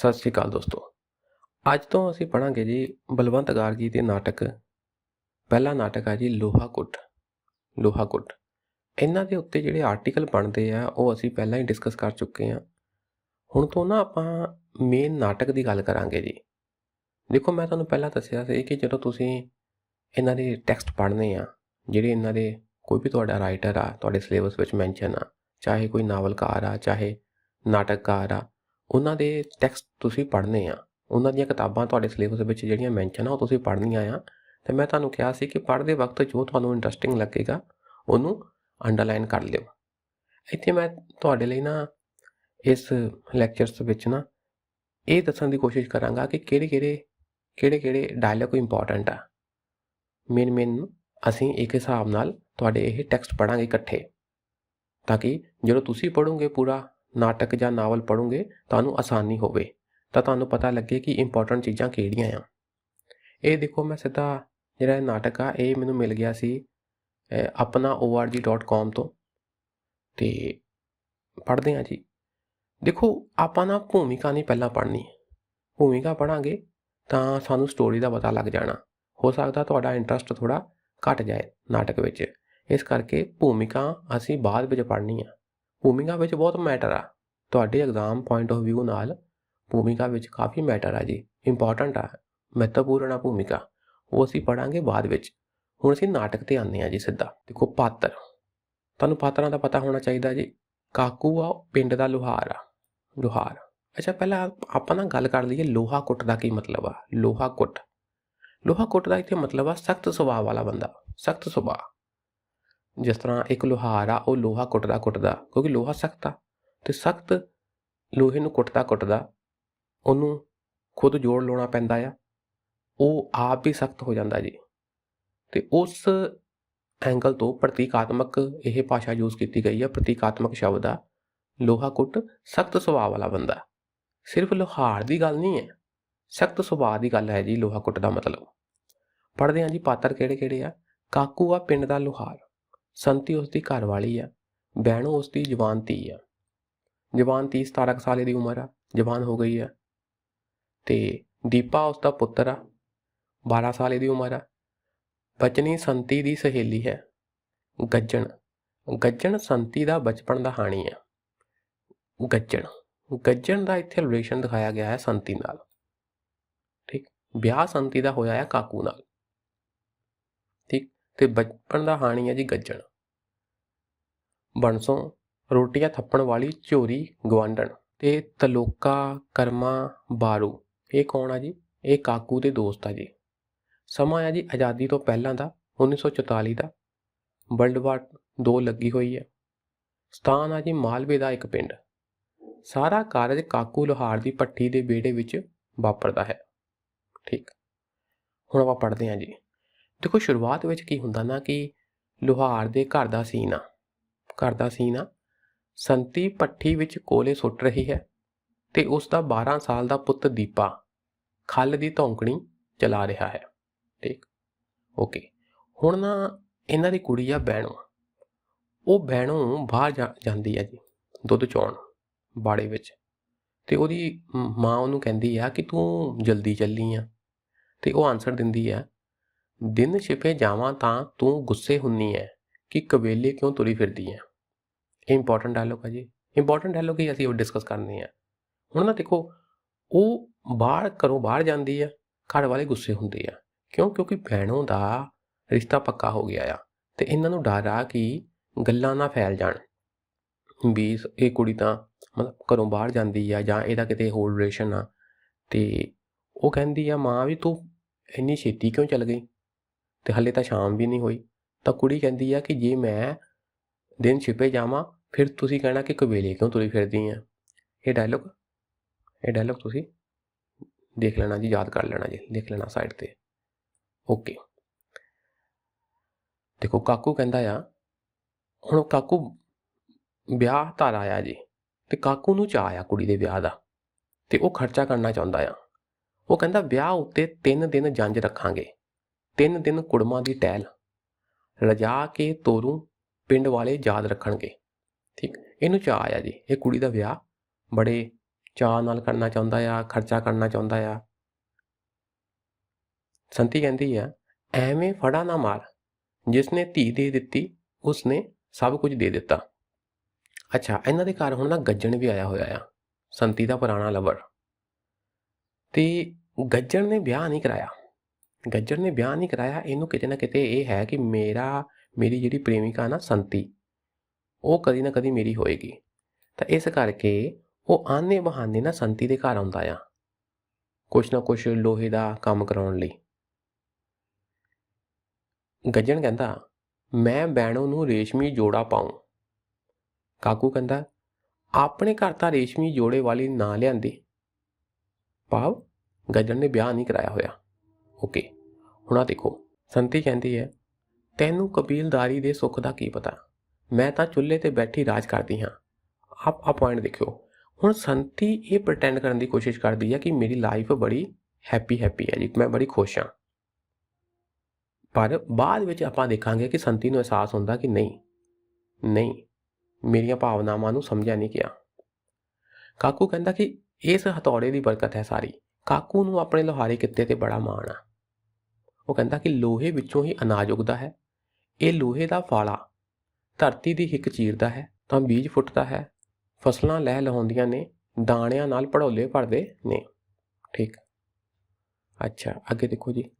ਸਤਿ ਸ਼੍ਰੀ ਅਕਾਲ ਦੋਸਤੋ। ਅੱਜ ਤੋਂ ਅਸੀਂ ਪੜਾਂਗੇ ਜੀ ਬਲਵੰਤ ਗਾਰਗੀ ਦੇ ਨਾਟਕ। ਪਹਿਲਾ ਨਾਟਕ ਆ ਜੀ ਲੋਹਾ ਕੁੱਟ ਲੋਹਾ ਕੁੱਟ ਇਹਨਾਂ ਦੇ ਉੱਤੇ ਜਿਹੜੇ ਆਰਟੀਕਲ ਬਣਦੇ ਆ, ਉਹ ਅਸੀਂ ਪਹਿਲਾਂ ਹੀ ਡਿਸਕਸ ਕਰ ਚੁੱਕੇ ਹਾਂ ਹੁਣ ਤੋਂ ਨਾ ਆਪਾਂ ਮੇਨ ਨਾਟਕ ਦੀ ਗੱਲ ਕਰਾਂਗੇ ਜੀ। ਦੇਖੋ, ਮੈਂ ਤੁਹਾਨੂੰ ਪਹਿਲਾਂ ਦੱਸਿਆ ਸੀ ਕਿ ਜਦੋਂ ਤੁਸੀਂ ਇਹਨਾਂ ਦੇ ਟੈਕਸਟ ਪੜ੍ਹਨੇ ਆ, ਜਿਹੜੇ ਇਹਨਾਂ ਦੇ ਕੋਈ ਵੀ ਤੁਹਾਡਾ ਰਾਈਟਰ ਆ, ਤੁਹਾਡੇ ਸਿਲੇਬਸ ਵਿੱਚ ਮੈਂਸ਼ਨ ਆ, ਚਾਹੇ ਕੋਈ ਨਾਵਲਕਾਰ ਆ, ਚਾਹੇ ਨਾਟਕਕਾਰ ਆ ਉਹਨਾਂ ਦੇ ਟੈਕਸਟ ਤੁਸੀਂ ਪੜ੍ਹਨੇ ਆ। ਉਹਨਾਂ ਦੀਆਂ ਕਿਤਾਬਾਂ ਤੁਹਾਡੇ ਸਿਲੇਬਸ ਵਿੱਚ ਜਿਹੜੀਆਂ ਮੈਂਸ਼ਨ ਆ, ਉਹ ਤੁਸੀਂ ਪੜ੍ਹਨੀਆਂ ਆ। ਤੇ ਮੈਂ ਤੁਹਾਨੂੰ ਕਿਹਾ ਸੀ ਕਿ ਪੜ੍ਹਦੇ ਵਕਤ ਜੋ ਤੁਹਾਨੂੰ ਇੰਟਰਸਟਿੰਗ ਲੱਗੇਗਾ, ਉਹਨੂੰ ਅੰਡਰਲਾਈਨ ਕਰ ਲਿਓ। ਇੱਥੇ ਮੈਂ ਤੁਹਾਡੇ ਲਈ ਨਾ, ਇਸ ਲੈਕਚਰਸ ਵਿੱਚ ਨਾ, ਇਹ ਦੱਸਣ ਦੀ ਕੋਸ਼ਿਸ਼ ਕਰਾਂਗਾ ਕਿ ਕਿਹੜੇ ਕਿਹੜੇ ਕਿਹੜੇ ਕਿਹੜੇ ਡਾਇਲੌਗ ਇੰਪੋਰਟੈਂਟ ਆ। ਮੇਨ ਮੇਨ ਅਸੀਂ ਇੱਕ ਹਿਸਾਬ ਨਾਲ ਤੁਹਾਡੇ ਇਹ ਟੈਕਸਟ ਪੜਾਂਗੇ ਇਕੱਠੇ। ਤਾਂ ਕਿ ਜਦੋਂ ਤੁਸੀਂ ਪੜੋਗੇ ਪੂਰਾ ਨਾਟਕ ਜਾਂ ਨਾਵਲ ਪੜੋਗੇ ਤੁਹਾਨੂੰ ਆਸਾਨੀ ਹੋਵੇ। ਤਾਂ ਤੁਹਾਨੂੰ ਪਤਾ ਲੱਗੇ ਕਿ ਇੰਪੋਰਟੈਂਟ ਚੀਜ਼ਾਂ ਕਿਹੜੀਆਂ ਆ। ਇਹ ਦੇਖੋ ਮੈਂ ਸਿੱਧਾ ਜਿਹੜਾ ਨਾਟਕ ਆ ਇਹ ਮੈਨੂੰ ਮਿਲ ਗਿਆ ਸੀ ਅਹ, ਆਪਣਾ org.com ਤੋਂ। ਤੇ ਪੜ੍ਹਦੇ ਹਾਂ ਜੀ। ਦੇਖੋ ਆਪਾਂ ਨਾ ਭੂਮਿਕਾ ਨਹੀਂ ਪਹਿਲਾਂ ਪੜ੍ਹਨੀ। ਭੂਮਿਕਾ ਪੜਾਂਗੇ ਤਾਂ ਸਾਨੂੰ ਸਟੋਰੀ ਦਾ ਪਤਾ ਲੱਗ ਜਾਣਾ। ਹੋ ਸਕਦਾ ਤੁਹਾਡਾ ਇੰਟਰਸਟ ਥੋੜਾ ਘਟ ਜਾਏ ਨਾਟਕ ਵਿੱਚ। ਇਸ ਕਰਕੇ ਭੂਮਿਕਾ ਅਸੀਂ ਬਾਅਦ ਵਿੱਚ ਪੜ੍ਹਨੀ ਆ। ਭੂਮਿਕਾ ਵਿੱਚ ਬਹੁਤ ਮੈਟਰ ਆ। ਤੁਹਾਡੇ ਐਗਜ਼ਾਮ ਪੁਆਇੰਟ ਆਫ View ਨਾਲ ਭੂਮਿਕਾ ਵਿੱਚ ਕਾਫੀ ਮੈਟਰ ਆ ਜੀ। ਇੰਪੋਰਟੈਂਟ ਆ, ਮਹੱਤਵਪੂਰਨ ਆ ਭੂਮਿਕਾ। ਉਹ ਅਸੀਂ ਪੜਾਂਗੇ ਬਾਅਦ ਵਿੱਚ। ਹੁਣ ਅਸੀਂ ਨਾਟਕ ਤੇ ਆਉਂਦੇ ਆ ਜੀ ਸਿੱਧਾ। ਦੇਖੋ ਪਾਤਰ। ਤੁਹਾਨੂੰ ਪਾਤਰਾਂ ਦਾ ਪਤਾ ਹੋਣਾ ਚਾਹੀਦਾ ਜੀ। ਕਾਕੂ ਆ ਪਿੰਡ ਦਾ ਲੋਹਾਰ ਆ। ਲੋਹਾਰ। ਅੱਛਾ, ਪਹਿਲਾਂ ਆਪਾਂ ਨਾ ਗੱਲ ਕਰ ਲਈਏ ਲੋਹਾ ਕੁੱਟ ਦਾ ਕੀ ਮਤਲਬ ਆ। ਲੋਹਾ ਕੁੱਟ। ਲੋਹਾ ਕੁੱਟ ਦਾ ਇੱਥੇ ਮਤਲਬ ਆ ਸਖਤ ਸੁਭਾਅ ਵਾਲਾ ਬੰਦਾ। ਸਖਤ ਸੁਭਾਅ। ਜਿਸ ਤਰ੍ਹਾਂ ਇੱਕ ਲੋਹਾਰ ਆ ਉਹ ਲੋਹਾ ਕੁੱਟਦਾ ਕੁੱਟਦਾ, ਕਿਉਂਕਿ ਲੋਹਾ ਸਖਤ ਆ ਤੇ ਸਖਤ ਲੋਹੇ ਨੂੰ ਕੁੱਟਦਾ ਕੁੱਟਦਾ ਉਹਨੂੰ ਖੁਦ ਜੋੜ ਲਾਉਣਾ ਪੈਂਦਾ ਆ, ਉਹ ਆਪ ਵੀ ਸਖਤ ਹੋ ਜਾਂਦਾ ਜੀ। ਤੇ ਉਸ ਐਂਗਲ ਤੋਂ ਪ੍ਰਤੀਕਾਤਮਕ ਇਹ ਭਾਸ਼ਾ ਯੂਜ਼ ਕੀਤੀ ਗਈ ਹੈ ਪ੍ਰਤੀਕਾਤਮਕ ਸ਼ਬਦ ਆ, ਲੋਹਾ ਕੁੱਟ ਸਖਤ ਸੁਭਾਅ ਵਾਲਾ ਬੰਦਾ। ਸਿਰਫ ਲੋਹਾਰ ਦੀ ਗੱਲ ਨਹੀਂ ਹੈ, ਸਖਤ ਸੁਭਾਅ ਦੀ ਗੱਲ ਹੈ ਜੀ, ਲੋਹਾ ਕੁੱਟ ਦਾ ਮਤਲਬ। ਪੜ੍ਹਦੇ ਹਾਂ ਜੀ ਪਾਤਰ ਕਿਹੜੇ ਕਿਹੜੇ ਆ ਕਾਕੂ ਆ ਪਿੰਡ ਦਾ ਲੋਹਾਰ। ਸੰਤੀ ਉਸ ਦੀ ਘਰ ਵਾਲੀ ਆ, ਬਹਿਣੋ ਉਸ ਦੀ ਜਵਾਨ ਧੀ ਆ। ਜਵਾਨ ਧੀ 17 ਕੁ ਸਾਲੇ ਦੀ ਉਮਰ ਆ, ਜਵਾਨ ਹੋ ਗਈ ਆ। ਤੇ ਦੀਪਾ ਉਸ ਦਾ ਪੁੱਤਰ ਆ 12 ਸਾਲੇ ਦੀ ਉਮਰ ਆ। ਬਚਨੀ ਸੰਤੀ ਦੀ ਸਹੇਲੀ ਹੈ, ਗੱਜਣ। ਗੱਜਣ ਸੰਤੀ ਦਾ ਬਚਪਨ ਦਾ ਹਾਣੀ ਆ। ਗੱਜਣ। ਗੱਜਣ ਦਾ ਇੱਥੇ ਰਿਲੇਸ਼ਨ ਦਿਖਾਇਆ ਗਿਆ ਹੈ ਸੰਤੀ ਨਾਲ। ਠੀਕ। ਵਿਆਹ ਸੰਤੀ ਦਾ ਹੋਇਆ ਹੈ ਕਾਕੂ ਨਾਲ। ਤੇ ਬਚਪਨ ਦਾ ਹਾਣੀ ਹੈ ਜੀ ਗੱਜਣ। ਬਣਸੋਂ ਰੋਟੀਆਂ ਥੱਪਣ ਵਾਲੀ ਝੋਰੀ ਗਵਾਂਡਣ ਤੇ ਤਲੋਕਾ, ਕਰਮਾ, ਬਾਰੂ। ਇਹ ਕੌਣ ਆ ਜੀ? ਇਹ ਕਾਕੂ ਦੇ ਦੋਸਤ ਆ ਜੀ। ਸਮਾਂ ਆ ਜੀ ਆਜ਼ਾਦੀ ਤੋਂ ਪਹਿਲਾਂ ਦਾ 1944 ਦਾ। ਵਰਲਡ ਵਾਰ 2 ਲੱਗੀ ਹੋਈ ਹੈ। ਸਥਾਨ ਆ ਜੀ ਮਾਲਵੇ ਦਾ ਇੱਕ ਪਿੰਡ। ਸਾਰਾ ਕਾਰਜ ਕਾਕੂ ਲੋਹਾਰ ਦੀ ਪੱਠੀ ਦੇ ਵਿਹੜੇ ਵਿੱਚ ਵਾਪਰਦਾ ਹੈ। ਠੀਕ। ਹੁਣ ਆਪਾਂ ਪੜ੍ਹਦੇ ਹਾਂ ਜੀ। ਦੇਖੋ ਸ਼ੁਰੂਆਤ ਵਿੱਚ ਕੀ ਹੁੰਦਾ ਨਾ ਕਿ ਲੋਹਾਰ ਦੇ ਘਰ ਦਾ ਸੀਨ ਆ, ਘਰ ਦਾ ਸੀਨ ਆ। ਸੰਤੀ ਪੱਠੀ ਵਿੱਚ ਕੋਲੇ ਸੁੱਟ ਰਹੀ ਹੈ ਤੇ ਉਸ ਦਾ 12 ਸਾਲ ਦਾ ਪੁੱਤ ਦੀਪਾ ਖੱਲ ਦੀ ਧੌਂਕਣੀ ਚਲਾ ਰਿਹਾ ਹੈ। ਠੀਕ? ਓਕੇ। ਹੁਣ ਨਾ ਇਹਨਾਂ ਦੀ ਕੁੜੀ ਆ ਬਹਿਣੋ। ਉਹ ਬਹਿਣੋ ਬਾਹਰ ਜਾ- ਜਾਂਦੀ ਹੈ ਜੀ, ਦੁੱਧ ਚੋਣ ਬਾੜੇ ਵਿੱਚ। ਤੇ ਉਹਦੀ ਮਾਂ ਉਹਨੂੰ ਕਹਿੰਦੀ ਆ ਕਿ ਤੂੰ ਜਲਦੀ ਚੱਲੀ ਆ। ਤੇ ਉਹ ਆਨਸਰ ਦਿੰਦੀ ਆ ਦਿਨ ਛਿਪੇ ਜਾਵਾਂ ਤਾਂ ਤੂੰ ਗੁੱਸੇ ਹੁੰਨੀ ਐ ਕਿ ਕਵੇਲੇ ਕਿਉਂ ਤੁਰੀ ਫਿਰਦੀ ਐ? ਇਹ ਇੰਪੋਰਟੈਂਟ ਡਾਇਲੋਗ ਹੈ ਜੀ। ਇੰਪੋਰਟੈਂਟ ਡਾਇਲੋਗ ਹੀ ਅਸੀਂ ਉਹ ਡਿਸਕਸ ਕਰਨੀ ਆ ਹੁਣ ਨਾ ਦੇਖੋ, ਉਹ ਬਾਹਰ ਘਰੋਂ ਬਾਹਰ ਜਾਂਦੀ ਆ ਘਰ ਵਾਲੇ ਗੁੱਸੇ ਹੁੰਦੇ ਆ। ਕਿਉਂ? ਕਿਉਂਕਿ ਭੈਣੋਂ ਦਾ ਰਿਸ਼ਤਾ ਪੱਕਾ ਹੋ ਗਿਆ ਆ ਤੇ ਇਹਨਾਂ ਨੂੰ ਡਰ ਆ ਕਿ ਗੱਲਾਂ ਨਾ ਫੈਲ ਜਾਣ। ਵੀ ਇਸ- ਇਹ ਕੁੜੀ ਤਾਂ ਮਤਲਬ ਘਰੋਂ ਬਾਹਰ ਜਾਂਦੀ ਆ ਜਾਂ ਇਹਦਾ ਕਿਤੇ ਹੋਰ ਰਿਲੇਸ਼ਨ ਆ ਤੇ ਉਹ ਕਹਿੰਦੀ ਆ, ਮਾਂ ਵੀ ਤੂੰ ਇੰਨੀ ਛੇਤੀ ਕਿਉਂ ਚੱਲ ਗਈ? ਤੇ ਹਲੇ ਤਾਂ ਸ਼ਾਮ ਵੀ ਨਹੀਂ ਹੋਈ। ਤਾਂ ਕੁੜੀ ਕਹਿੰਦੀ ਆ ਕਿ ਜੇ ਮੈਂ ਦਿਨ ਛਿਪੇ ਜਾਵਾਂ, ਫਿਰ ਤੁਸੀਂ ਕਹਿਣਾ ਕਿ ਕਵੇਲੇ ਕਿਉਂ ਤੁਰੀ ਫਿਰਦੀ ਆ? ਇਹ ਡਾਇਲੋਗ ਇਹ ਡਾਇਲੋਗ ਤੁਸੀਂ ਦੇਖ ਲੈਣਾ ਜੀ, ਯਾਦ ਕਰ ਲੈਣਾ ਜੀ ਲਿਖ ਲੈਣਾ ਸਾਈਡ ਤੇ। ਓਕੇ ਦੇਖੋ, ਕਾਕੂ ਕਹਿੰਦਾ ਆ, ਹੁਣ ਕਾਕੂ ਵਿਆਹ ਧਾਰ ਆਇਆ ਜੀ, ਤੇ ਕਾਕੂ ਨੂੰ ਚਾਅ ਆ ਕੁੜੀ ਦੇ ਵਿਆਹ ਦਾ, ਤੇ ਉਹ ਖਰਚਾ ਕਰਨਾ ਚਾਹੁੰਦਾ ਆ। ਉਹ ਕਹਿੰਦਾ, ਵਿਆਹ ਉੱਤੇ 3 ਦਿਨ ਜੰਜ ਰੱਖਾਂਗੇ। ਤਿੰਨ ਦਿਨ ਕੁੜਮਾਂ ਦੀ ਟਹਿਲ। ਰਜਾ ਕੇ ਤੋਰੂ ਪਿੰਡ ਵਾਲੇ ਯਾਦ ਰੱਖਣਗੇ। ਠੀਕ, ਇਹਨੂੰ ਚਾਅ ਆਇਆ ਜੀ। ਇਹ ਕੁੜੀ ਦਾ ਵਿਆਹ ਬੜੇ ਚਾਅ ਨਾਲ ਕਰਨਾ ਚਾਹੁੰਦਾ ਆ, ਖਰਚਾ ਕਰਨਾ ਚਾਹੁੰਦਾ ਆ। ਸੰਤੀ ਕਹਿੰਦੀ ਆ, ਐਵੇਂ ਫੜਾ ਨਾ ਮਾਰ। ਜਿਸਨੇ ਧੀ ਦੇ ਦਿੱਤੀ ਉਸਨੇ ਸਭ ਕੁਝ ਦੇ ਦਿੱਤਾ। ਅੱਛਾ, ਇਹਨਾਂ ਦੇ ਘਰ ਹੁਣ ਨਾ ਗੱਜਣ ਵੀ ਆਇਆ ਹੋਇਆ ਆ। ਸੰਤੀ ਦਾ ਪੁਰਾਣਾ ਲਵਰ ਤੇ ਗੱਜਣ ਨੇ ਵਿਆਹ ਨਹੀਂ ਕਰਾਇਆ। ਗੱਜਣ ਨੇ ਵਿਆਹ ਨਹੀਂ ਕਰਾਇਆ, ਇਹਨੂੰ ਕਿਤੇ ਨਾ ਕਿਤੇ ਇਹ ਹੈ ਕਿ ਮੇਰਾ, ਮੇਰੀ ਜਿਹੜੀ ਪ੍ਰੇਮਿਕਾ ਨਾ ਸੰਤੀ, ਉਹ ਕਦੀ ਨਾ ਕਦੀ ਮੇਰੀ ਹੋਏਗੀ। ਤਾਂ ਇਸ ਕਰਕੇ ਉਹ ਆਨੇ ਬਹਾਨੇ ਨਾ ਸੰਤੀ ਦੇ ਘਰ ਆਉਂਦਾ ਆ, ਕੁਛ ਨਾ ਕੁਛ ਲੋਹੇ ਦਾ ਕੰਮ ਕਰਾਉਣ ਲਈ। ਗੱਜਣ ਕਹਿੰਦਾ, ਮੈਂ ਬੈਣੋ ਨੂੰ ਰੇਸ਼ਮੀ ਜੋੜਾ ਪਾਉਂ। ਕਾਕੂ ਕਹਿੰਦਾ, ਆਪਣੇ ਘਰ ਤਾਂ ਰੇਸ਼ਮੀ ਜੋੜੇ ਵਾਲੀ ਨਾ ਲਿਆਂਦੀ। ਭਾਵ ਗੱਜਣ ਨੇ ਵਿਆਹ ਨਹੀਂ ਕਰਾਇਆ ਹੋਇਆ। ਓਕੇ, ਹੁਣ ਆ ਦੇਖੋ, ਸੰਤੀ ਕਹਿੰਦੀ ਹੈ ਤੈਨੂੰ ਕਬੀਲਦਾਰੀ ਦੇ ਸੁੱਖ ਦਾ ਕੀ ਪਤਾ? ਮੈਂ ਤਾਂ ਚੁੱਲ੍ਹੇ ਤੇ ਬੈਠੀ ਰਾਜ ਕਰਦੀ ਹਾਂ। ਆਪ ਆ ਪੁਆਇੰਟ ਦੇਖਿਓ। ਹੁਣ ਸੰਤੀ ਇਹ ਪ੍ਰਟੈਂਡ ਕਰਨ ਦੀ ਕੋਸ਼ਿਸ਼ ਕਰਦੀ ਹੈ ਕਿ ਮੇਰੀ ਲਾਈਫ ਬੜੀ ਹੈਪੀ ਹੈਪੀ ਹੈ ਜੀ, ਮੈਂ ਬੜੀ ਖੁਸ਼ ਹਾਂ। ਪਰ ਬਾਅਦ ਵਿੱਚ ਆਪਾਂ ਦੇਖਾਂਗੇ ਕਿ ਸੰਤੀ ਨੂੰ ਅਹਿਸਾਸ ਹੁੰਦਾ ਕਿ ਨਹੀਂ ਨਹੀਂ, ਮੇਰੀਆਂ ਭਾਵਨਾਵਾਂ ਨੂੰ ਸਮਝਿਆ ਨਹੀਂ ਗਿਆ। ਕਾਕੂ ਕਹਿੰਦਾ ਕਿ ਇਸ ਹਥੌੜੇ ਦੀ ਬਰਕਤ ਹੈ ਸਾਰੀ। ਕਾਕੂ ਨੂੰ ਆਪਣੇ ਲੋਹਾਰੇ ਕਿੱਤੇ ਤੇ ਬੜਾ ਮਾਣ ਆ। ਉਹ ਕਹਿੰਦਾ ਕਿ ਲੋਹੇ ਵਿੱਚੋਂ ਹੀ ਅਨਾਜ ਉਗਦਾ ਹੈ। ਇਹ ਲੋਹੇ ਦਾ ਫਾਲਾ। ਧਰਤੀ ਦੀ ਹਿੱਕ ਚੀਰਦਾ ਹੈ, ਤਾਂ ਬੀਜ ਫੁੱਟਦਾ ਹੈ। ਫਸਲਾਂ ਲਹਿ ਲਹਾਉਂਦੀਆਂ ਨੇ, ਦਾਣਿਆਂ ਨਾਲ ਪੜੋਲੇ ਭਰਦੇ ਨੇ। ਠੀਕ। ਅੱਛਾ, ਅੱਗੇ ਦੇਖੋ ਜੀ।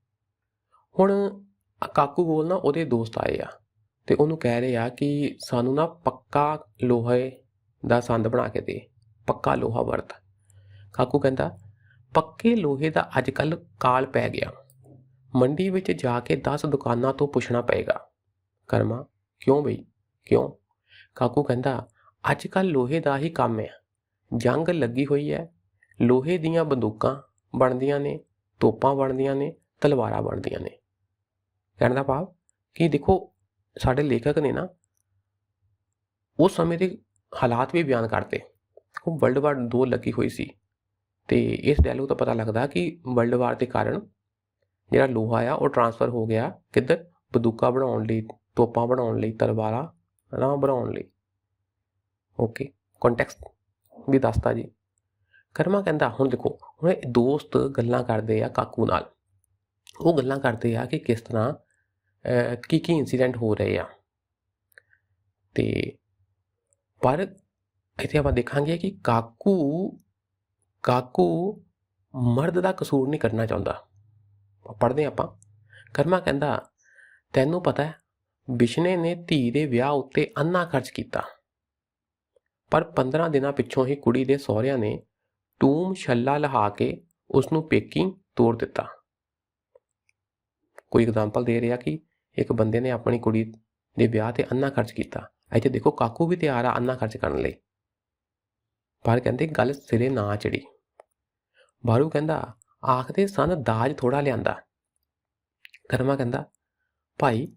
ਹੁਣ ਕਾਕੂ ਕੋਲ ਨਾ ਉਹਦੇ ਦੋਸਤ ਆਏ ਆ ਤੇ ਉਹਨੂੰ ਕਹਿ ਰਹੇ ਆ ਕਿ ਸਾਨੂੰ ਨਾ ਪੱਕਾ ਲੋਹੇ ਦਾ ਸੰਦ ਬਣਾ ਕੇ ਦੇ। ਪੱਕਾ ਲੋਹਾ ਵਰਤ। ਕਾਕੂ ਕਹਿੰਦਾ, ਪੱਕੇ ਲੋਹੇ ਦਾ ਅੱਜ ਕੱਲ ਕਾਲ ਪੈ ਗਿਆ। ਮੰਡੀ ਵਿੱਚ ਜਾ ਕੇ 10 ਦੁਕਾਨਾਂ ਤੋਂ ਪੁੱਛਣਾ ਪਏਗਾ। ਕਰਮਾ, ਕਿਉਂ ਬਈ? ਕਿਉਂ? ਕਾਕੂ ਕਹਿੰਦਾ ਅੱਜ ਕੱਲ ਲੋਹੇ ਦਾ ਹੀ ਕੰਮ ਹੈ ਜੰਗ ਲੱਗੀ ਹੋਈ ਹੈ ਲੋਹੇ ਦੀਆਂ ਬੰਦੂਕਾਂ ਬਣਦੀਆਂ ਨੇ, ਤੋਪਾਂ ਬਣਦੀਆਂ ਨੇ, ਤਲਵਾਰਾਂ ਬਣਦੀਆਂ ਨੇ। ਕਹਿਣ ਦਾ ਭਾਵ ਕਿ ਦੇਖੋ, ਸਾਡੇ ਲੇਖਕ ਨੇ ਨਾ ਉਸ ਸਮੇਂ ਦੇ ਹਾਲਾਤ ਵੀ ਬਿਆਨ ਕਰਦੇ ਉਹ ਵਰਲਡ ਵਾਰ 2 ਲੱਗੀ ਹੋਈ ਸੀ। ਤੇ ਇਸ ਡਾਇਲੋਗ ਤੋਂ ਪਤਾ ਲੱਗਦਾ ਕਿ ਵਰਲਡ ਵਾਰ ਦੇ ਕਾਰਨ ਜਿਹੜਾ ਲੋਹਾ ਆ, ਉਹ ਟਰਾਂਸਫਰ ਹੋ ਗਿਆ ਕਿੱਧਰ? ਬੰਦੂਕਾਂ ਬਣਾਉਣ ਲਈ, ਤੋਪਾਂ ਬਣਾਉਣ ਲਈ, ਤਲਵਾਰਾਂ ਨਾ ਬਣਾਉਣ ਲਈ। ਓਕੇ ਕੰਟੈਕਸਟ ਵੀ ਦੱਸਤਾ ਜੀ। ਕਰਮਾ ਕਹਿੰਦਾ, ਹੁਣ ਦੇਖੋ, ਹੁਣ ਇਹ ਦੋਸਤ ਗੱਲਾਂ ਕਰਦੇ ਆ ਕਾਕੂ ਨਾਲ। ਉਹ ਗੱਲਾਂ ਕਰਦੇ ਆ ਕਿ ਕਿਸ ਤਰ੍ਹਾਂ ਕੀ ਕੀ ਇਨਸੀਡੈਂਟ ਹੋ ਰਹੇ ਆ। ਤੇ ਪਰ ਇੱਥੇ ਆਪਾਂ ਦੇਖਾਂਗੇ ਕਿ ਕਾਕੂ ਕਾਕੂ ਮਰਦ ਦਾ ਕਸੂਰ ਨਹੀਂ ਕਰਨਾ ਚਾਹੁੰਦਾ। ਪੜ੍ਹਦੇ ਆਪਾਂ। ਕਰਮਾ ਕਹਿੰਦਾ, ਤੈਨੂੰ ਪਤਾ ਹੈ, ਬਿਸ਼ਨੇ ਨੇ ਧੀ ਦੇ ਵਿਆਹ ਉੱਤੇ ਅੰਨਾ ਖਰਚ ਕੀਤਾ। ਪਰ 15 ਦਿਨਾਂ ਪਿੱਛੋਂ ਹੀ ਕੁੜੀ ਦੇ ਸਹੁਰਿਆਂ ਨੇ ਟੂਮ ਛੱਲਾ ਲਹਾ ਕੇ ਉਸ ਨੂੰ ਪੇਕੀ ਤੋੜ ਦਿੱਤਾ। ਕੋਈ ਐਗਜ਼ਾਮਪਲ ਦੇ ਰਿਹਾ ਕਿ ਇੱਕ ਬੰਦੇ ਨੇ ਆਪਣੀ ਕੁੜੀ ਦੇ ਵਿਆਹ ਤੇ ਅੰਨਾ ਖਰਚ ਕੀਤਾ। ਇੱਥੇ ਦੇਖੋ, ਕਾਕੂ ਵੀ ਤਿਆਰ ਆ ਅੰਨਾ ਖਰਚ ਕਰਨ ਲਈ। ਪਰ ਕਹਿੰਦੇ ਗੱਲ ਸਿਰੇ ਨਾ ਚੜੀ ਬਾਰੂ ਕਹਿੰਦਾ ਆਖਦੇ ਸਨ, ਦਾਜ ਥੋੜਾ ਲਿਆਂਦਾ। ਕਰਮਾ ਕਹਿੰਦਾ, ਭਾਈ,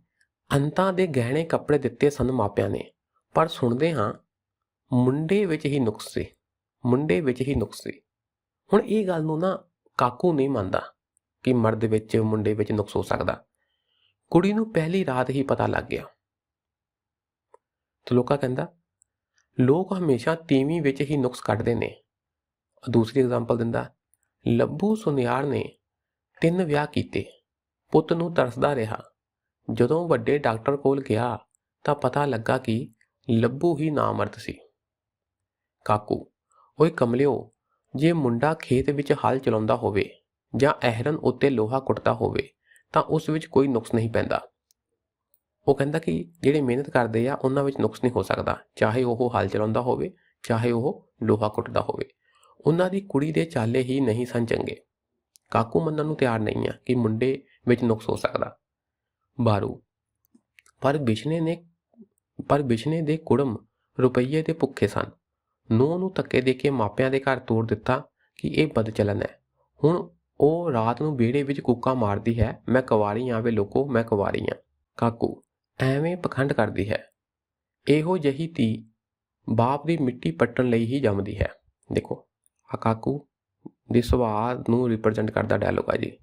ਅੰਤਾਂ ਦੇ ਗਹਿਣੇ ਕੱਪੜੇ ਦਿੱਤੇ ਸਨ ਮਾਪਿਆਂ ਨੇ, ਪਰ ਸੁਣਦੇ ਹਾਂ, ਮੁੰਡੇ ਵਿੱਚ ਹੀ ਨੁਕਸ ਸੀ, ਮੁੰਡੇ ਵਿੱਚ ਹੀ ਨੁਕਸ ਸੀ। ਹੁਣ ਇਹ ਗੱਲ ਨੂੰ ਨਾ ਕਾਕੂ ਨਹੀਂ ਮੰਨਦਾ ਕਿ ਮਰਦ ਵਿੱਚ, ਮੁੰਡੇ ਵਿੱਚ ਨੁਕਸ ਹੋ ਸਕਦਾ। ਕੁੜੀ ਨੂੰ ਪਹਿਲੀ ਰਾਤ ਹੀ ਪਤਾ ਲੱਗ ਗਿਆ। ਤਲੋਕਾ ਕਹਿੰਦਾ, ਲੋਕ ਹਮੇਸ਼ਾ ਤੀਵੀਂ ਵਿੱਚ ਹੀ ਨੁਕਸ ਕੱਢਦੇ ਨੇ। ਦੂਸਰੀ ਐਗਜ਼ਾਮਪਲ ਦਿੰਦਾ ਲੱਭੂ ਸੁਨਿਆਰ ਨੇ ਤਿੰਨ ਵਿਆਹ ਕੀਤੇ। ਪੁੱਤ ਨੂੰ ਤਰਸਦਾ ਰਿਹਾ। ਜਦੋਂ ਵੱਡੇ ਡਾਕਟਰ ਕੋਲ ਗਿਆ ਤਾਂ ਪਤਾ ਲੱਗਾ ਕਿ ਲੱਭੂ ਹੀ ਨਾਮਰਦ ਸੀ। ਕਾਕੂ, ਓਏ ਕਮਲਿਓ, ਜੇ ਮੁੰਡਾ ਖੇਤ ਵਿੱਚ ਹਲ ਚਲਾਉਂਦਾ ਹੋਵੇ ਜਾਂ ਅਹਿਰਨ ਉੱਤੇ ਲੋਹਾ ਕੁੱਟਦਾ ਹੋਵੇ, ਤਾਂ ਉਸ ਵਿੱਚ ਕੋਈ ਨੁਕਸ ਨਹੀਂ ਪੈਂਦਾ। ਉਹ ਕਹਿੰਦਾ ਕਿ ਜਿਹੜੇ ਮਿਹਨਤ ਕਰਦੇ ਆ, ਉਹਨਾਂ ਵਿੱਚ ਨੁਕਸ ਨਹੀਂ ਹੋ ਸਕਦਾ। ਚਾਹੇ ਉਹ ਹਲ ਚਲਾਉਂਦਾ ਹੋਵੇ, ਚਾਹੇ ਉਹ ਲੋਹਾ ਕੁੱਟਦਾ ਹੋਵੇ। ਉਹਨਾਂ ਦੀ ਕੁੜੀ ਦੇ ਚਾਲੇ ਹੀ ਨਹੀਂ ਸਨ ਚੰਗੇ। ਕਾਕੂ ਮੰਨਣ ਨੂੰ ਤਿਆਰ ਨਹੀਂ ਆ ਕਿ ਮੁੰਡੇ ਵਿੱਚ ਨੁਕਸ ਹੋ ਸਕਦਾ। ਬਾਰੂ, ਪਰ ਬਿਸ਼ਨੇ ਨੇ, ਪਰ ਬਿਸ਼ਨੇ ਦੇ ਕੁੜਮ ਰੁਪਈਏ ਦੇ ਭੁੱਖੇ ਸਨ। ਨੂੰਹ ਨੂੰ ਧੱਕੇ ਦੇ ਕੇ ਮਾਪਿਆਂ ਦੇ ਘਰ ਤੋੜ ਦਿੱਤਾ ਕਿ ਇਹ ਬਦਚਲਨ ਹੈ। ਹੁਣ ਉਹ ਰਾਤ ਨੂੰ ਵਿਹੜੇ ਵਿੱਚ ਕੂਕਾਂ ਮਾਰਦੀ ਹੈ, ਮੈਂ ਕੁਵਾਰੀ ਆਂ ਵੇ ਲੋਕੋ, ਮੈਂ ਕੁਵਾਰੀ ਆਂ। ਕਾਕੂ, ਐਵੇਂ ਪਖੰਡ ਕਰਦੀ ਹੈ। ਇਹੋ ਜਹੀ ਧੀ ਬਾਪ ਦੀ ਮਿੱਟੀ ਪੱਟਣ ਲਈ ਹੀ ਜੰਮਦੀ ਹੈ। ਦੇਖੋ। ਆ ਕਾਕੂ ਦੇ ਸੁਭਾਅ ਨੂੰ ਰਿਪਰੈਜ਼ੈਂਟ ਕਰਦਾ ਡਾਇਲੋਗ ਆ ਜੀ।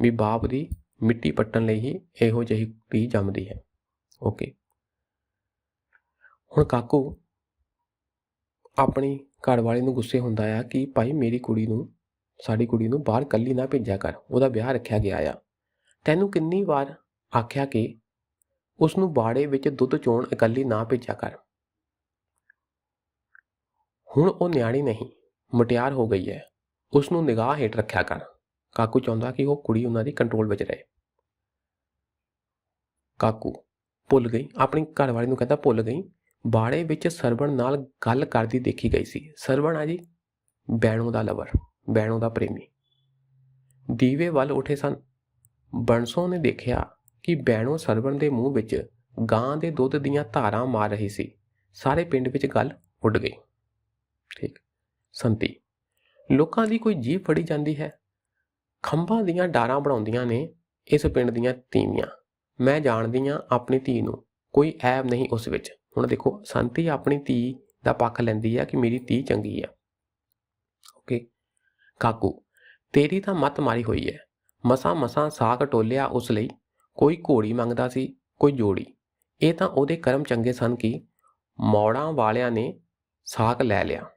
ਵੀ ਬਾਪ ਦੀ ਮਿੱਟੀ ਪੱਟਣ ਲਈ ਹੀ ਇਹੋ ਜਿਹੀ ਧੀ ਜੰਮਦੀ ਹੈ। ਓਕੇ ਹੁਣ ਕਾਕੂ ਆਪਣੀ ਘਰ ਵਾਲੇ ਨੂੰ ਗੁੱਸੇ ਹੁੰਦਾ ਆ ਕਿ ਭਾਈ ਮੇਰੀ ਕੁੜੀ ਨੂੰ, ਸਾਡੀ ਕੁੜੀ ਨੂੰ ਬਾਹਰ ਕੱਲੀ ਨਾ ਭੇਜਿਆ ਕਰ, ਉਹਦਾ ਵਿਆਹ ਰੱਖਿਆ ਗਿਆ ਆ। ਤੈਨੂੰ ਕਿੰਨੀ ਵਾਰ ਆਖਿਆ ਕਿ ਉਸ ਨੂੰ ਬਾੜੇ ਵਿੱਚ ਦੁੱਧ ਚੋਣ ਇਕੱਲੀ ਨਾ ਭੇਜਿਆ ਕਰ। ਹੁਣ ਉਹ ਨਿਆਣੀ ਨਹੀਂ, ਮਟਿਆਰ ਹੋ ਗਈ ਹੈ। ਉਸ ਨੂੰ ਨਿਗਾਹ ਹੇਠ ਰੱਖਿਆ ਕਰ। ਕਾਕੂ ਚਾਹੁੰਦਾ ਕਿ ਉਹ ਕੁੜੀ ਉਹਨਾਂ ਦੀ ਕੰਟਰੋਲ ਵਿੱਚ ਰਹੇ। ਕਾਕੂ ਭੁੱਲ ਗਈ, ਆਪਣੀ ਘਰਵਾਲੀ ਨੂੰ ਕਹਿੰਦਾ ਭੁੱਲ ਗਈ। ਬਾੜੇ ਵਿੱਚ ਸਰਵਣ ਨਾਲ ਗੱਲ ਕਰਦੀ ਦੇਖੀ ਗਈ ਸੀ। ਸਰਵਣ ਆ ਜੀ, ਬੈਣੋ ਦਾ ਲਵਰ ਬੈਣੋ ਦਾ ਪ੍ਰੇਮੀ। ਦੀਵੇ ਵੱਲ ਉੱਠੇ ਸਨ। ਬੰਸੋ ਨੇ ਦੇਖਿਆ ਕਿ ਬੈਣੋ ਸਰਵਣ ਦੇ ਮੂੰਹ ਵਿੱਚ ਗਾਂ ਦੇ ਦੁੱਧ ਦੀਆਂ ਧਾਰਾਂ ਮਾਰ ਰਹੀ ਸੀ। ਸਾਰੇ ਪਿੰਡ ਵਿੱਚ ਗੱਲ ਉੱਡ ਗਈ। ਠੀਕ। ਸੰਤੀ, ਲੋਕਾਂ ਦੀ ਕੋਈ ਜੀਭ ਫੜੀ ਜਾਂਦੀ ਹੈ। ਖੰਭਾਂ ਦੀਆਂ ਡਾਰਾਂ ਬਣਾਉਂਦੀਆਂ ਨੇ ਇਸ ਪਿੰਡ ਦੀਆਂ ਤੀਵੀਆਂ। ਮੈਂ ਜਾਣਦੀ ਹਾਂ ਆਪਣੀ ਧੀ ਨੂੰ, ਕੋਈ ਐਬ ਨਹੀਂ ਉਸ ਵਿੱਚ। ਹੁਣ ਦੇਖੋ, ਸੰਤੀ ਆਪਣੀ ਧੀ ਦਾ ਪੱਖ ਲੈਂਦੀ ਆ ਕਿ ਮੇਰੀ ਧੀ ਚੰਗੀ ਆ। ਓਕੇ, ਕਾਕੂ, ਤੇਰੀ ਤਾਂ ਮੱਤ ਮਾਰੀ ਹੋਈ ਹੈ। ਮਸਾਂ ਮਸਾਂ ਸਾਗ ਟੋਲਿਆ ਉਸ ਲਈ। ਕੋਈ ਘੋੜੀ ਮੰਗਦਾ ਸੀ, ਕੋਈ ਜੋੜੀ। ਇਹ ਤਾਂ ਉਹਦੇ ਕਰਮ ਚੰਗੇ ਸਨ ਕਿ ਮੌੜਾਂ ਵਾਲਿਆਂ ਨੇ ਸਾਗ ਲੈ ਲਿਆ।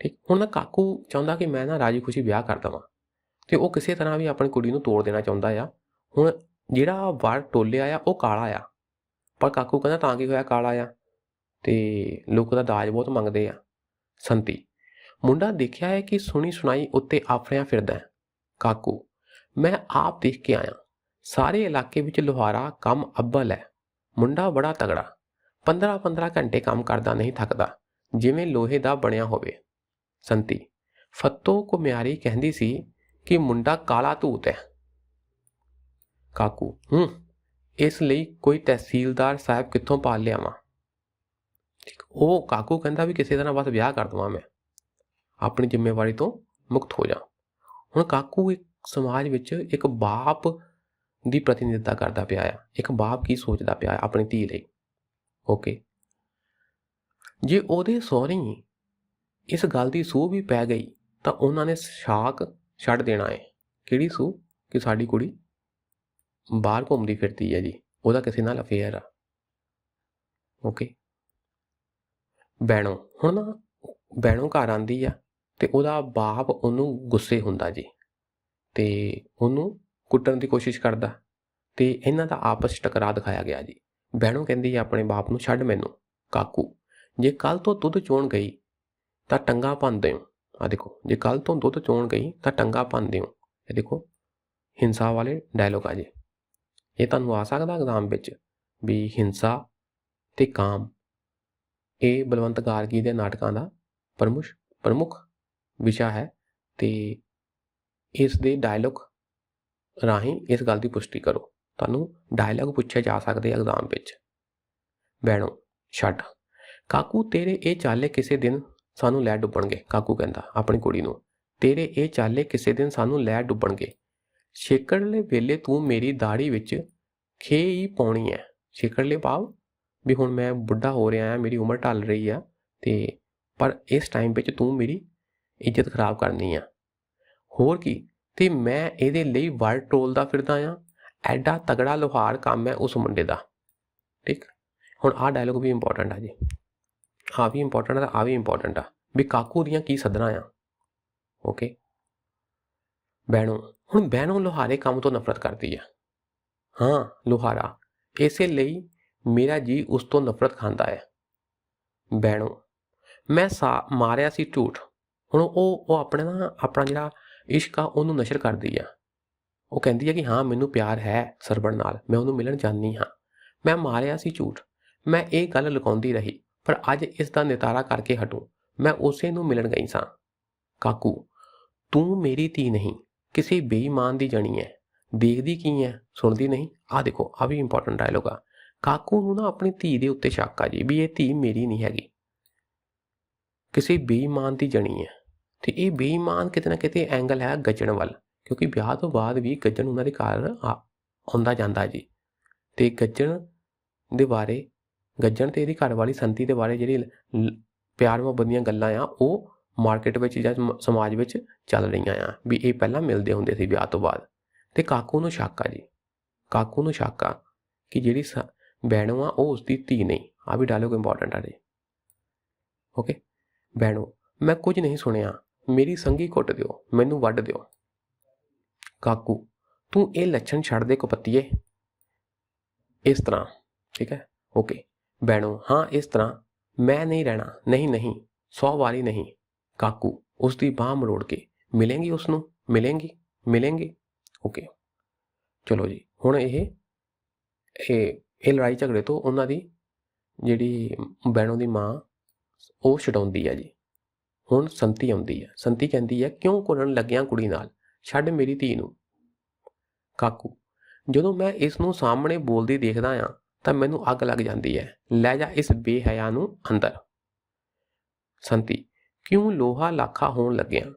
ਠੀਕ? ਹੁਣ ਨਾ ਕਾਕੂ ਚਾਹੁੰਦਾ ਕਿ ਮੈਂ ਨਾ ਰਾਜੀ ਖੁਸ਼ੀ ਵਿਆਹ ਕਰ ਦਵਾਂ ਤੇ ਉਹ ਕਿਸੇ ਤਰ੍ਹਾਂ ਵੀ ਆਪਣੀ ਕੁੜੀ ਨੂੰ ਤੋੜ ਦੇਣਾ ਚਾਹੁੰਦਾ ਆ। ਹੁਣ ਜਿਹੜਾ ਵਰ ਟੋਲਿਆ ਆ, ਉਹ ਕਾਲਾ ਆ। ਪਰ ਕਾਕੂ ਕਹਿੰਦਾ ਤਾਂ ਕੀ ਹੋਇਆ ਕਾਲਾ ਆ? ਤੇ ਲੋਕ ਦਾ ਦਾਜ ਬਹੁਤ ਮੰਗਦੇ ਆ। ਸੰਤੀ, ਮੁੰਡਾ ਦੇਖਿਆ ਹੈ ਕਿ ਸੁਣੀ ਸੁਣਾਈ ਉੱਤੇ ਆਫਰਿਆਂ ਫਿਰਦਾ ਹੈ। ਕਾਕੂ, ਮੈਂ ਆਪ ਦੇਖ ਕੇ ਆਇਆ। ਸਾਰੇ ਇਲਾਕੇ ਵਿੱਚ ਲੋਹਾਰਾ, ਕੰਮ ਅੱਬਲ ਹੈ। ਮੁੰਡਾ ਬੜਾ ਤਗੜਾ। 15-15 ਘੰਟੇ ਕੰਮ ਕਰਦਾ, ਨਹੀਂ ਥੱਕਦਾ। ਜਿਵੇਂ ਲੋਹੇ ਦਾ ਬਣਿਆ ਹੋਵੇ। ਸੰਤੀ, ਫੱਤੋ ਕੁਮਿਆਰੀ ਕਹਿੰਦੀ ਸੀ ਕਿ ਮੁੰਡਾ ਕਾਲਾ ਧੂਤ ਹੈ। ਕਾਕੂ, ਹੂੰ, ਇਸ ਲਈ ਕੋਈ ਤਹਿਸੀਲਦਾਰ ਸਾਹਿਬ ਕਿੱਥੋਂ ਪਾਲ ਲਿਆਵਾਂ? ਠੀਕ, ਉਹ ਕਾਕੂ ਕਹਿੰਦਾ ਵੀ ਕਿਸੇ ਤਰ੍ਹਾਂ ਬਸ ਵਿਆਹ ਕਰ ਦਵਾਂ ਮੈਂ। ਆਪਣੀ ਜ਼ਿੰਮੇਵਾਰੀ ਤੋਂ ਮੁਕਤ ਹੋ ਜਾ ਹੁਣ ਕਾਕੂ ਇੱਕ ਸਮਾਜ ਵਿੱਚ ਇੱਕ ਬਾਪ ਦੀ ਪ੍ਰਤੀਨਿਧਤਾ ਕਰਦਾ ਪਿਆ ਆ। ਇੱਕ ਬਾਪ ਕੀ ਸੋਚਦਾ ਪਿਆ ਆਪਣੀ ਧੀ ਲਈ। ਓਕੇ। ਜੇ ਉਹਦੇ ਸਹੁਰੇ ਇਸ ਗੱਲ ਦੀ ਸੂਹ ਵੀ ਪੈ ਗਈ ਤਾਂ ਉਹਨਾਂ ਨੇ ਸ਼ਾਕ ਛੱਡ ਦੇਣਾ ਹੈ। ਕਿਹੜੀ ਸੂਹ? ਕਿ ਸਾਡੀ ਕੁੜੀ? ਬਾਹਰ ਘੁੰਮਦੀ ਫਿਰਦੀ ਹੈ ਜੀ। ਉਹਦਾ ਕਿਸੇ ਨਾਲ ਅਫੇਅਰ ਆ। ਓਕੇ ਬੈਣੋ ਹੁਣ ਨਾ ਬੈਣੋ ਘਰ ਆਂਦੀ ਆ ਤੇ ਉਹਦਾ ਬਾਪ ਉਹਨੂੰ ਗੁੱਸੇ ਹੁੰਦਾ ਜੀ ਤੇ ਉਹਨੂੰ ਕੁੱਟਣ ਦੀ ਕੋਸ਼ਿਸ਼ ਕਰਦਾ ਤੇ ਇਹਨਾਂ ਦਾ ਆਪਸ ਟਕਰਾਅ ਦਿਖਾਇਆ ਗਿਆ ਜੀ। ਬੈਣੋ ਕਹਿੰਦੀ ਆ ਆਪਣੇ ਬਾਪ ਨੂੰ, ਛੱਡ ਮੈਨੂੰ, ਕਾਕੂ। ਜੇ ਕੱਲ ਤੋਂ ਦੁੱਧ ਚੋਣ ਗਈ ਤਾਂ ਟੰਗਾ ਭੰਨਦੇ ਹੋ ਆ ਦੇਖੋ, ਜੇ ਕੱਲ ਤੋਂ ਦੁੱਧ ਚੋਣ ਗਈ, ਤਾਂ ਟੰਗਾ ਭੰਨਦੇ ਹੋ ਇਹ ਦੇਖੋ, ਹਿੰਸਾ ਵਾਲੇ ਡਾਇਲੋਗ ਆ ਜੇ। ਇਹ ਤੁਹਾਨੂੰ ਆ ਸਕਦਾ ਐਗਜ਼ਾਮ ਵਿੱਚ ਵੀ ਹਿੰਸਾ ਤੇ ਕਾਮ, ਇਹ ਬਲਵੰਤ ਗਾਰਗੀ ਦੇ ਨਾਟਕਾਂ ਦਾ ਪ੍ਰਮੁੱਖ ਪ੍ਰਮੁੱਖ ਵਿਸ਼ਾ ਹੈ ਤੇ ਇਸ ਦੇ ਡਾਇਲੋਗ ਰਾਹੀਂ ਇਸ ਗੱਲ ਦੀ ਪੁਸ਼ਟੀ ਕਰੋ। ਤੁਹਾਨੂੰ ਡਾਇਲੋਗ ਪੁੱਛੇ ਜਾ ਸਕਦੇ ਐਗਜ਼ਾਮ ਵਿੱਚ। ਬੈਣੋ ਛੱਡ। ਕਾਕੂ, ਤੇਰੇ ਇਹ ਚਾਲੇ ਕਿਸੇ ਦਿਨ ਸਾਨੂੰ ਲੈ ਡੁੱਬਣਗੇ ਕਾਕੂ ਕਹਿੰਦਾ, ਆਪਣੀ ਕੁੜੀ ਨੂੰ। ਤੇਰੇ ਇਹ ਚਾਲੇ ਕਿਸੇ ਦਿਨ ਸਾਨੂੰ ਲੈ ਡੁੱਬਣਗੇ ਛੇਕੜਲੇ ਵੇਲੇ ਤੂੰ ਮੇਰੀ ਦਾੜੀ ਵਿੱਚ ਖੇ ਹੀ ਪਾਉਣੀ ਹੈ ਛੇਕੜਲੇ ਭਾਵ ਵੀ ਹੁਣ ਮੈਂ ਬੁੱਢਾ ਹੋ ਰਿਹਾ ਆ, ਮੇਰੀ ਉਮਰ ਢਲ ਰਹੀ ਆ ਤੇ ਪਰ ਇਸ ਟਾਈਮ ਵਿੱਚ ਤੂੰ ਮੇਰੀ ਇੱਜ਼ਤ ਖਰਾਬ ਕਰਨੀ ਆ। ਹੋਰ ਕੀ, ਤੇ ਮੈਂ ਇਹਦੇ ਲਈ ਵਰ ਟੋਲਦਾ ਫਿਰਦਾ ਆ। ਐਡਾ ਤਗੜਾ ਲੋਹਾਰ ਕੰਮ ਹੈ ਉਸ ਮੁੰਡੇ ਦਾ। ਠੀਕ? ਹੁਣ ਆਹ ਡਾਇਲੋਗ ਵੀ ਇੰਪੋਰਟੈਂਟ ਆ ਜੀ। ਆ ਵੀ ਇੰਪੋਰਟੈਂਟ ਆ ਆ ਵੀ ਇੰਪੋਰਟੈਂਟ ਆ। ਵੀ ਕਾਕੂ ਦੀਆਂ ਕੀ ਸਦਰਾਂ ਆ? ਓਕੇ ਬੈਣੋ ਹੁਣ ਬੈਣੋ ਲੋਹਾਰੇ ਕੰਮ ਤੋਂ ਨਫ਼ਰਤ ਕਰਦੀ ਆ। ਹਾਂ, ਲੋਹਾਰਾ। ਇਸੇ ਲਈ ਮੇਰਾ ਜੀ ਉਸ ਤੋਂ ਨਫ਼ਰਤ ਖਾਂਦਾ ਹੈ ਬੈਣੋ ਮੈਂ ਸਾ, ਮਾਰਿਆ ਸੀ ਝੂਠ। ਹੁਣ ਉਹ ਉਹ ਆਪਣੇ ਨਾ, ਆਪਣਾ ਜਿਹੜਾ ਇਸ਼ਕ ਆ, ਉਹਨੂੰ ਨਸ਼ਰ ਕਰਦੀ ਆ। ਉਹ ਕਹਿੰਦੀ ਆ ਕਿ ਹਾਂ, ਮੈਨੂੰ ਪਿਆਰ ਹੈ ਸਰਬਣ ਨਾਲ। ਮੈਂ ਉਹਨੂੰ ਮਿਲਣ ਜਾਂਦੀ ਹਾਂ। ਮੈਂ ਮਾਰਿਆ ਸੀ ਝੂਠ। ਮੈਂ ਇਹ ਗੱਲ ਲੁਕਾਉਂਦੀ ਰਹੀ। ਪਰ ਅੱਜ ਇਸ ਦਾ ਨਿਤਾਰਾ ਕਰਕੇ ਹਟੋ। ਮੈਂ ਉਸੇ ਨੂੰ ਮਿਲਣ ਗਈ ਸਾਂ। ਕਾਕੂ, ਤੂੰ ਮੇਰੀ ਧੀ ਨਹੀਂ, ਕਿਸੇ ਬੇਈਮਾਨ ਦੀ ਜਣੀ ਹੈ ਦੇਖਦੀ ਕੀ ਹੈ ਸੁਣਦੀ ਨਹੀਂ? ਆ ਦੇਖੋ ਆ ਵੀ ਇੰਪੋਰਟੈਂਟ ਡਾਇਲੋਗ ਆ। ਕਾਕੂ ਨੂੰ ਨਾ ਆਪਣੀ ਧੀ ਦੇ ਉੱਤੇ ਸ਼ੱਕ ਆ ਜੀ ਵੀ ਇਹ ਧੀ ਮੇਰੀ ਨਹੀਂ ਹੈਗੀ। ਕਿਸੇ ਬੇਈਮਾਨ ਦੀ ਜਣੀ ਹੈ ਤੇ ਇਹ ਬੇਈਮਾਨ ਕਿਤੇ ਨਾ ਕਿਤੇ ਐਂਗਲ ਹੈ ਗੱਜਣ ਵੱਲ, ਕਿਉਂਕਿ ਵਿਆਹ ਤੋਂ ਬਾਅਦ ਵੀ ਗੱਜਣ ਉਹਨਾਂ ਦੇ ਘਰ ਆ- ਆਉਂਦਾ ਜਾਂਦਾ ਜੀ। ਤੇ ਗੱਜਣ ਦੇ ਬਾਰੇ ਗੱਜਣ ਤੇ ਇਹਦੀ ਘਰ ਵਾਲੀ ਸੰਤੀ ਦੇ ਬਾਰੇ ਜਿਹੜੀ ਪਿਆਰ ਮੁਹੱਬਤ ਦੀਆਂ ਗੱਲਾਂ ਆ, ਉਹ ਮਾਰਕੀਟ ਵਿੱਚ ਜਾਂ ਸਮਾਜ ਵਿੱਚ ਚੱਲ ਰਹੀਆਂ ਆ, ਵੀ ਇਹ ਪਹਿਲਾਂ ਮਿਲਦੇ ਹੁੰਦੇ ਸੀ ਵਿਆਹ ਤੋਂ ਬਾਅਦ। ਤੇ ਕਾਕੂ ਨੂੰ ਸ਼ੱਕ ਆ ਜੀ। ਕਾਕੂ ਨੂੰ ਸ਼ੱਕ ਆ ਕਿ ਜਿਹੜੀ ਸ- ਬੈਣੋ ਆ, ਉਹ ਉਸਦੀ ਧੀ ਨਹੀਂ। ਆ ਵੀ ਡਾਇਲੋਗ ਇੰਪੋਰਟੈਂਟ ਆ ਜੀ। ਓਕੇ ਬੈਣੋ ਮੈਂ ਕੁਝ ਨਹੀਂ ਸੁਣਿਆ। ਮੇਰੀ ਸੰਗੀ ਕੁੱਟ ਦਿਓ, ਮੈਨੂੰ ਵੱਢ ਦਿਓ। ਕਾਕੂ, ਤੂੰ ਇਹ ਲੱਛਣ ਛੱਡ ਦੇ ਕਪੱਤੀਏ। ਇਸ ਤਰ੍ਹਾਂ, ਠੀਕ ਹੈ? ਓਕੇ ਬੈਣੋ ਹਾਂ, ਇਸ ਤਰ੍ਹਾਂ ਮੈਂ ਨਹੀਂ ਰਹਿਣਾ। ਨਹੀਂ ਨਹੀਂ, ਸੌ ਵਾਰੀ ਨਹੀਂ। ਕਾਕੂ ਉਸ ਦੀ ਬਾਹ ਮਰੋੜ ਕੇ, ਮਿਲੇਂਗੀ ਉਸ ਨੂੰ ਮਿਲੇਂਗੀ? ਮਿਲੇਂਗੀ? ਓਕੇ। ਚਲੋ ਜੀ, ਹੁਣ ਇਹ ਇਹ ਇਹ ਲੜਾਈ ਝਗੜੇ ਤੋਂ ਉਹਨਾਂ ਦੀ ਜਿਹੜੀ ਬੈਣੋ ਦੀ ਮਾਂ, ਉਹ ਛਡਾਉਂਦੀ ਆ ਜੀ। ਹੁਣ ਸੰਤੀ ਆਉਂਦੀ ਆ। ਸੰਤੀ ਕਹਿੰਦੀ ਆ, ਕਿਉਂ ਕੁੱਟਣ ਲੱਗਿਆ ਕੁੜੀ ਨਾਲ? ਛੱਡ ਮੇਰੀ ਧੀ ਨੂੰ। ਕਾਕੂ, ਜਦੋਂ ਮੈਂ ਇਸ ਨੂੰ ਸਾਹਮਣੇ ਬੋਲਦੀ ਦੇਖਦਾ ਆ ਤਾਂ ਮੈਨੂੰ ਅੱਗ ਲੱਗ ਜਾਂਦੀ ਹੈ। ਲੈ ਜਾ ਇਸ ਬੇਹਯਾ ਨੂੰ ਅੰਦਰ। ਸੰਤੀ, ਕਿਉਂ ਲੋਹਾ ਲਾਖਾ ਹੋਣ ਲੱਗਿਆ?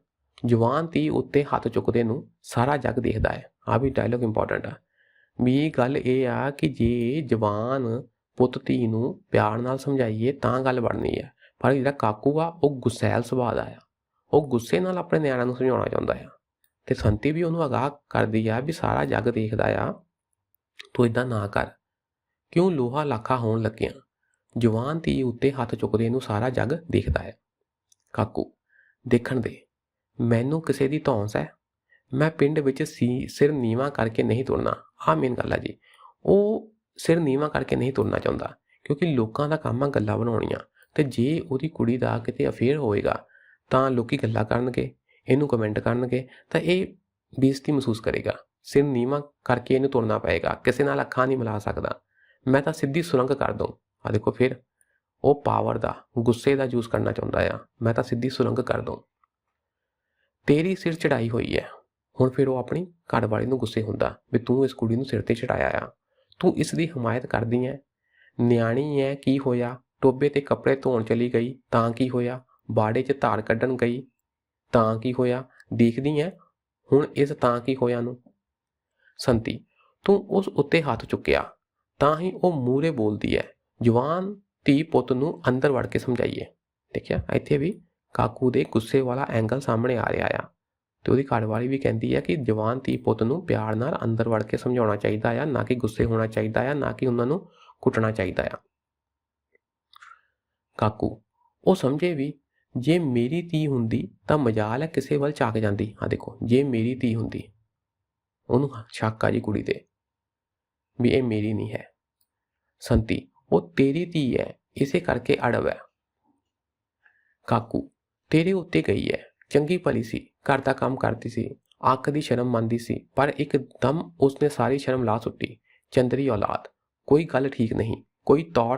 ਜਵਾਨ ਧੀ ਉੱਤੇ ਹੱਥ ਚੁੱਕਦੇ ਨੂੰ ਸਾਰਾ ਜੱਗ ਦੇਖਦਾ ਹੈ। ਆ ਵੀ ਡਾਇਲੋਗ ਇੰਪੋਰਟੈਂਟ ਆ। ਵੀ ਗੱਲ ਇਹ ਆ ਕਿ ਜੇ ਜਵਾਨ ਪੁੱਤ ਧੀ ਨੂੰ ਪਿਆਰ ਨਾਲ ਸਮਝਾਈਏ ਤਾਂ ਗੱਲ ਬਣਨੀ ਹੈ। ਪਰ ਜਿਹੜਾ ਕਾਕੂ ਆ, ਉਹ ਗੁੱਸੈਲ ਸੁਭਾਅ ਦਾ ਆ। ਉਹ ਗੁੱਸੇ ਨਾਲ ਆਪਣੇ ਨਿਆਣਿਆਂ ਨੂੰ ਸਮਝਾਉਣਾ ਚਾਹੁੰਦਾ ਆ। ਤੇ ਸੰਤੀ ਵੀ ਉਹਨੂੰ ਅਗਾਹ ਕਰਦੀ ਆ ਵੀ ਸਾਰਾ ਜੱਗ ਦੇਖਦਾ ਆ। ਤੂੰ ਇਦਾਂ ਨਾ ਕਰ। ਕਿਉਂ ਲੋਹਾ ਲਾਖਾ ਹੋਣ ਲੱਗਿਆ? ਜਵਾਨ ਧੀ ਉੱਤੇ ਹੱਥ ਚੁੱਕਦੇ ਨੂੰ ਸਾਰਾ ਜੱਗ ਦੇਖਦਾ ਹੈ। ਕਾਕੂ, ਦੇਖਣ ਦੇ। ਮੈਨੂੰ ਕਿਸੇ ਦੀ ਧੌਂਸ ਹੈ। ਮੈਂ ਪਿੰਡ ਵਿੱਚ ਸੀ, ਸਿਰ ਨੀਵਾ ਕਰਕੇ ਨਹੀਂ ਤੁਰਨਾ। ਆ ਮੇਨ ਗੱਲ ਆ ਜੀ। ਉਹ ਸਿਰ ਨੀਵਾ ਕਰਕੇ ਨਹੀਂ ਤੁਰਨਾ ਚਾਹੁੰਦਾ, ਕਿਉਂਕਿ ਲੋਕਾਂ ਦਾ ਕੰਮ ਆ ਗੱਲਾਂ ਬਣਾਉਣੀਆਂ। ਤੇ ਜੇ ਉਹਦੀ ਕੁੜੀ ਦਾ ਕਿਤੇ ਅਫੇਅਰ ਹੋਏਗਾ, ਤਾਂ ਲੋਕੀ ਗੱਲਾਂ ਕਰਨਗੇ, ਇਹਨੂੰ ਕਮੈਂਟ ਕਰਨਗੇ, ਤਾਂ ਇਹ ਬੇਇੱਜ਼ਤੀ ਮਹਿਸੂਸ ਕਰੇਗਾ। ਸਿਰ ਨੀਵਾ ਕਰਕੇ ਇਹਨੂੰ ਤੁਰਨਾ ਪਏਗਾ। ਕਿਸੇ ਨਾਲ ਅੱਖਾਂ ਨਹੀਂ ਮਿਲਾ ਸਕਦਾ। ਮੈਂ ਤਾਂ ਸਿੱਧੀ ਸੁਰੰਗ ਕਰ ਦਊਂ। ਆ ਦੇਖੋ ਫਿਰ। ਉਹ ਪਾਵਰ ਦਾ, ਗੁੱਸੇ ਦਾ ਯੂਜ਼ ਕਰਨਾ ਚਾਹੁੰਦਾ ਆ। ਮੈਂ ਤਾਂ ਸਿੱਧੀ ਸੁਰੰਗ ਕਰ ਦਊਂ। ਤੇਰੀ ਸਿਰ ਚੜਾਈ ਹੋਈ ਹੈ ਹੁਣ ਫਿਰ ਉਹ ਆਪਣੀ ਘਰ ਵਾਲੀ ਨੂੰ ਗੁੱਸੇ ਹੁੰਦਾ ਵੀ ਤੂੰ ਇਸ ਕੁੜੀ ਨੂੰ ਸਿਰ ਤੇ ਚੜਾਇਆ ਆ। ਤੂੰ ਇਸ ਦੀ ਹਮਾਇਤ ਕਰਦੀ ਐ। ਨਿਆਣੀ ਐ, ਕੀ ਹੋਇਆ? ਟੋਬੇ ਤੇ ਕੱਪੜੇ ਧੋਣ ਚਲੀ ਗਈ, ਤਾਂ ਕੀ ਹੋਇਆ? ਬਾੜੇ 'ਚ ਧਾਰ ਕੱਢਣ ਗਈ, ਤਾਂ ਕੀ ਹੋਇਆ? ਦੇਖਦੀ ਐ। ਹੁਣ ਇਸ ਤਾਂ ਕੀ ਹੋਇਆ ਨੂੰ? ਸੰਤੀ, ਤੂੰ ਉਸ ਉੱਤੇ ਹੱਥ ਚੁੱਕਿਆ। ਤਾਂ ਹੀ ਉਹ ਮੂਰੇ ਬੋਲਦੀ ਹੈ, ਜਵਾਨ, ਧੀ ਪੁੱਤ ਨੂੰ ਅੰਦਰ ਵੜ ਕੇ ਸਮਝਾਈਏ। ਦੇਖਿਆ, ਇੱਥੇ ਵੀ ਕਾਕੂ ਦੇ ਗੁੱਸੇ ਵਾਲਾ ਐਂਗਲ ਸਾਹਮਣੇ ਆ ਰਿਹਾ ਆ ਤੇ ਉਹਦੀ ਘਰਵਾਲੀ ਵੀ ਕਹਿੰਦੀ ਹੈ ਕਿ ਜਵਾਨ, ਧੀ ਪੁੱਤ ਨੂੰ ਪਿਆਰ ਨਾਲ ਅੰਦਰ ਵੜ ਕੇ ਸਮਝਾਉਣਾ ਚਾਹੀਦਾ ਆ, ਨਾ ਕਿ ਗੁੱਸੇ ਹੋਣਾ ਚਾਹੀਦਾ ਆ, ਨਾ ਕਿ ਉਹਨਾਂ ਨੂੰ ਕੁੱਟਣਾ ਚਾਹੀਦਾ ਆ। ਕਾਕੂ, ਉਹ ਸਮਝੇ ਵੀ, ਜੇ ਮੇਰੀ ਧੀ ਹੁੰਦੀ ਤਾਂ ਮਜਾਲ ਹੈ ਕਿਸੇ ਵੱਲ ਝਾਕ ਜਾਂਦੀ। ਆ ਦੇਖੋ, ਜੇ ਮੇਰੀ ਧੀ ਹੁੰਦੀ, ਉਹਨੂੰ ਸ਼ੱਕ ਆ ਜੀ ਕੁੜੀ ਤੇ ਵੀ ਇਹ ਮੇਰੀ ਨਹੀਂ ਹੈ। ਸੰਤੀ, ਉਹ ਤੇਰੀ ਧੀ ਹੈ, ਇਸੇ ਕਰਕੇ ਅੜਬ ਹੈ। ਕਾਕੂ, ਤੇਰੇ ਉੱਤੇ ਗਈ ਹੈ। ਚੰਗੀ ਭਲੀ ਸੀ, ਘਰ ਦਾ ਕੰਮ ਕਰਦੀ ਸੀ। ਅੱਖ ਦੀ ਸ਼ਰਮ ਮੰਨਦੀ ਸੀ, ਪਰ ਇੱਕ ਦਮ ਉਸਨੇ ਸਾਰੀ ਸ਼ਰਮ ਲਾ ਸੁੱਟੀ। ਚੰਦਰੀ ਔਲਾਦ, ਕੋਈ ਗੱਲ ਠੀਕ ਨਹੀਂ, ਕੋਈ ਤੌਰ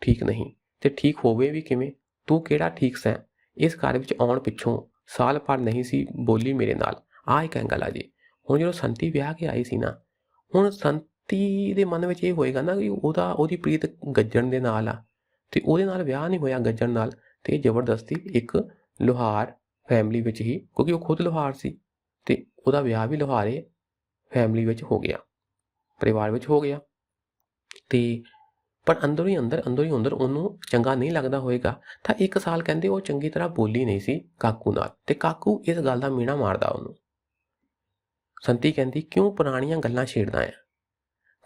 ਠੀਕ ਨਹੀਂ, ਤੇ ਠੀਕ ਹੋਵੇ ਵੀ ਕਿਵੇਂ? ਤੂੰ ਕਿਹੜਾ ਠੀਕ ਸੈਂ? ਇਸ ਘਰ ਵਿੱਚ ਆਉਣ ਪਿੱਛੋਂ ਸਾਲ ਭਰ ਨਹੀਂ ਸੀ ਬੋਲੀ ਮੇਰੇ ਨਾਲ। ਆਹ ਇੱਕ ਐਂਗਲ ਆ ਜੀ। ਹੁਣ ਜਦੋਂ ਸੰਤੀ ਵਿਆਹ ਕੇ ਆਈ ਸੀ ਨਾ, ਹੁਣ ਸੰਤ ਦੇ ਮਨ ਵਿੱਚ ਇਹ ਹੋਏਗਾ ਨਾ ਕਿ ਉਹਦਾ, ਉਹਦੀ ਪ੍ਰੀਤ ਗੱਜਣ ਦੇ ਨਾਲ ਆ ਤੇ ਉਹਦੇ ਨਾਲ ਵਿਆਹ ਨਹੀਂ ਹੋਇਆ ਗੱਜਣ ਨਾਲ ਤੇ ਜ਼ਬਰਦਸਤੀ ਇੱਕ ਲੋਹਾਰ ਫੈਮਿਲੀ ਵਿੱਚ ਹੀ, ਕਿਉਂਕਿ ਉਹ ਖੁਦ ਲੋਹਾਰ ਸੀ ਤੇ ਉਹਦਾ ਵਿਆਹ ਵੀ ਲੋਹਾਰੇ ਫੈਮਿਲੀ ਵਿੱਚ ਹੋ ਗਿਆ, ਪਰਿਵਾਰ ਵਿੱਚ ਹੋ ਗਿਆ ਤੇ ਪਰ ਅੰਦਰੋਂ ਹੀ ਅੰਦਰ, ਅੰਦਰੋਂ ਹੀ ਅੰਦਰ ਉਹਨੂੰ ਚੰਗਾ ਨਹੀਂ ਲੱਗਦਾ ਹੋਏਗਾ ਤਾਂ ਇੱਕ ਸਾਲ ਕਹਿੰਦੇ ਉਹ ਚੰਗੀ ਤਰ੍ਹਾਂ ਬੋਲੀ ਨਹੀਂ ਸੀ ਕਾਕੂ ਨਾਲ ਤੇ ਕਾਕੂ ਇਸ ਗੱਲ ਦਾ ਮੀਣਾ ਮਾਰਦਾ ਉਹਨੂੰ। ਸੰਤੀ ਕਹਿੰਦੀ, ਕਿਉਂ ਪੁਰਾਣੀਆਂ ਗੱਲਾਂ ਛੇੜਦਾ ਆ?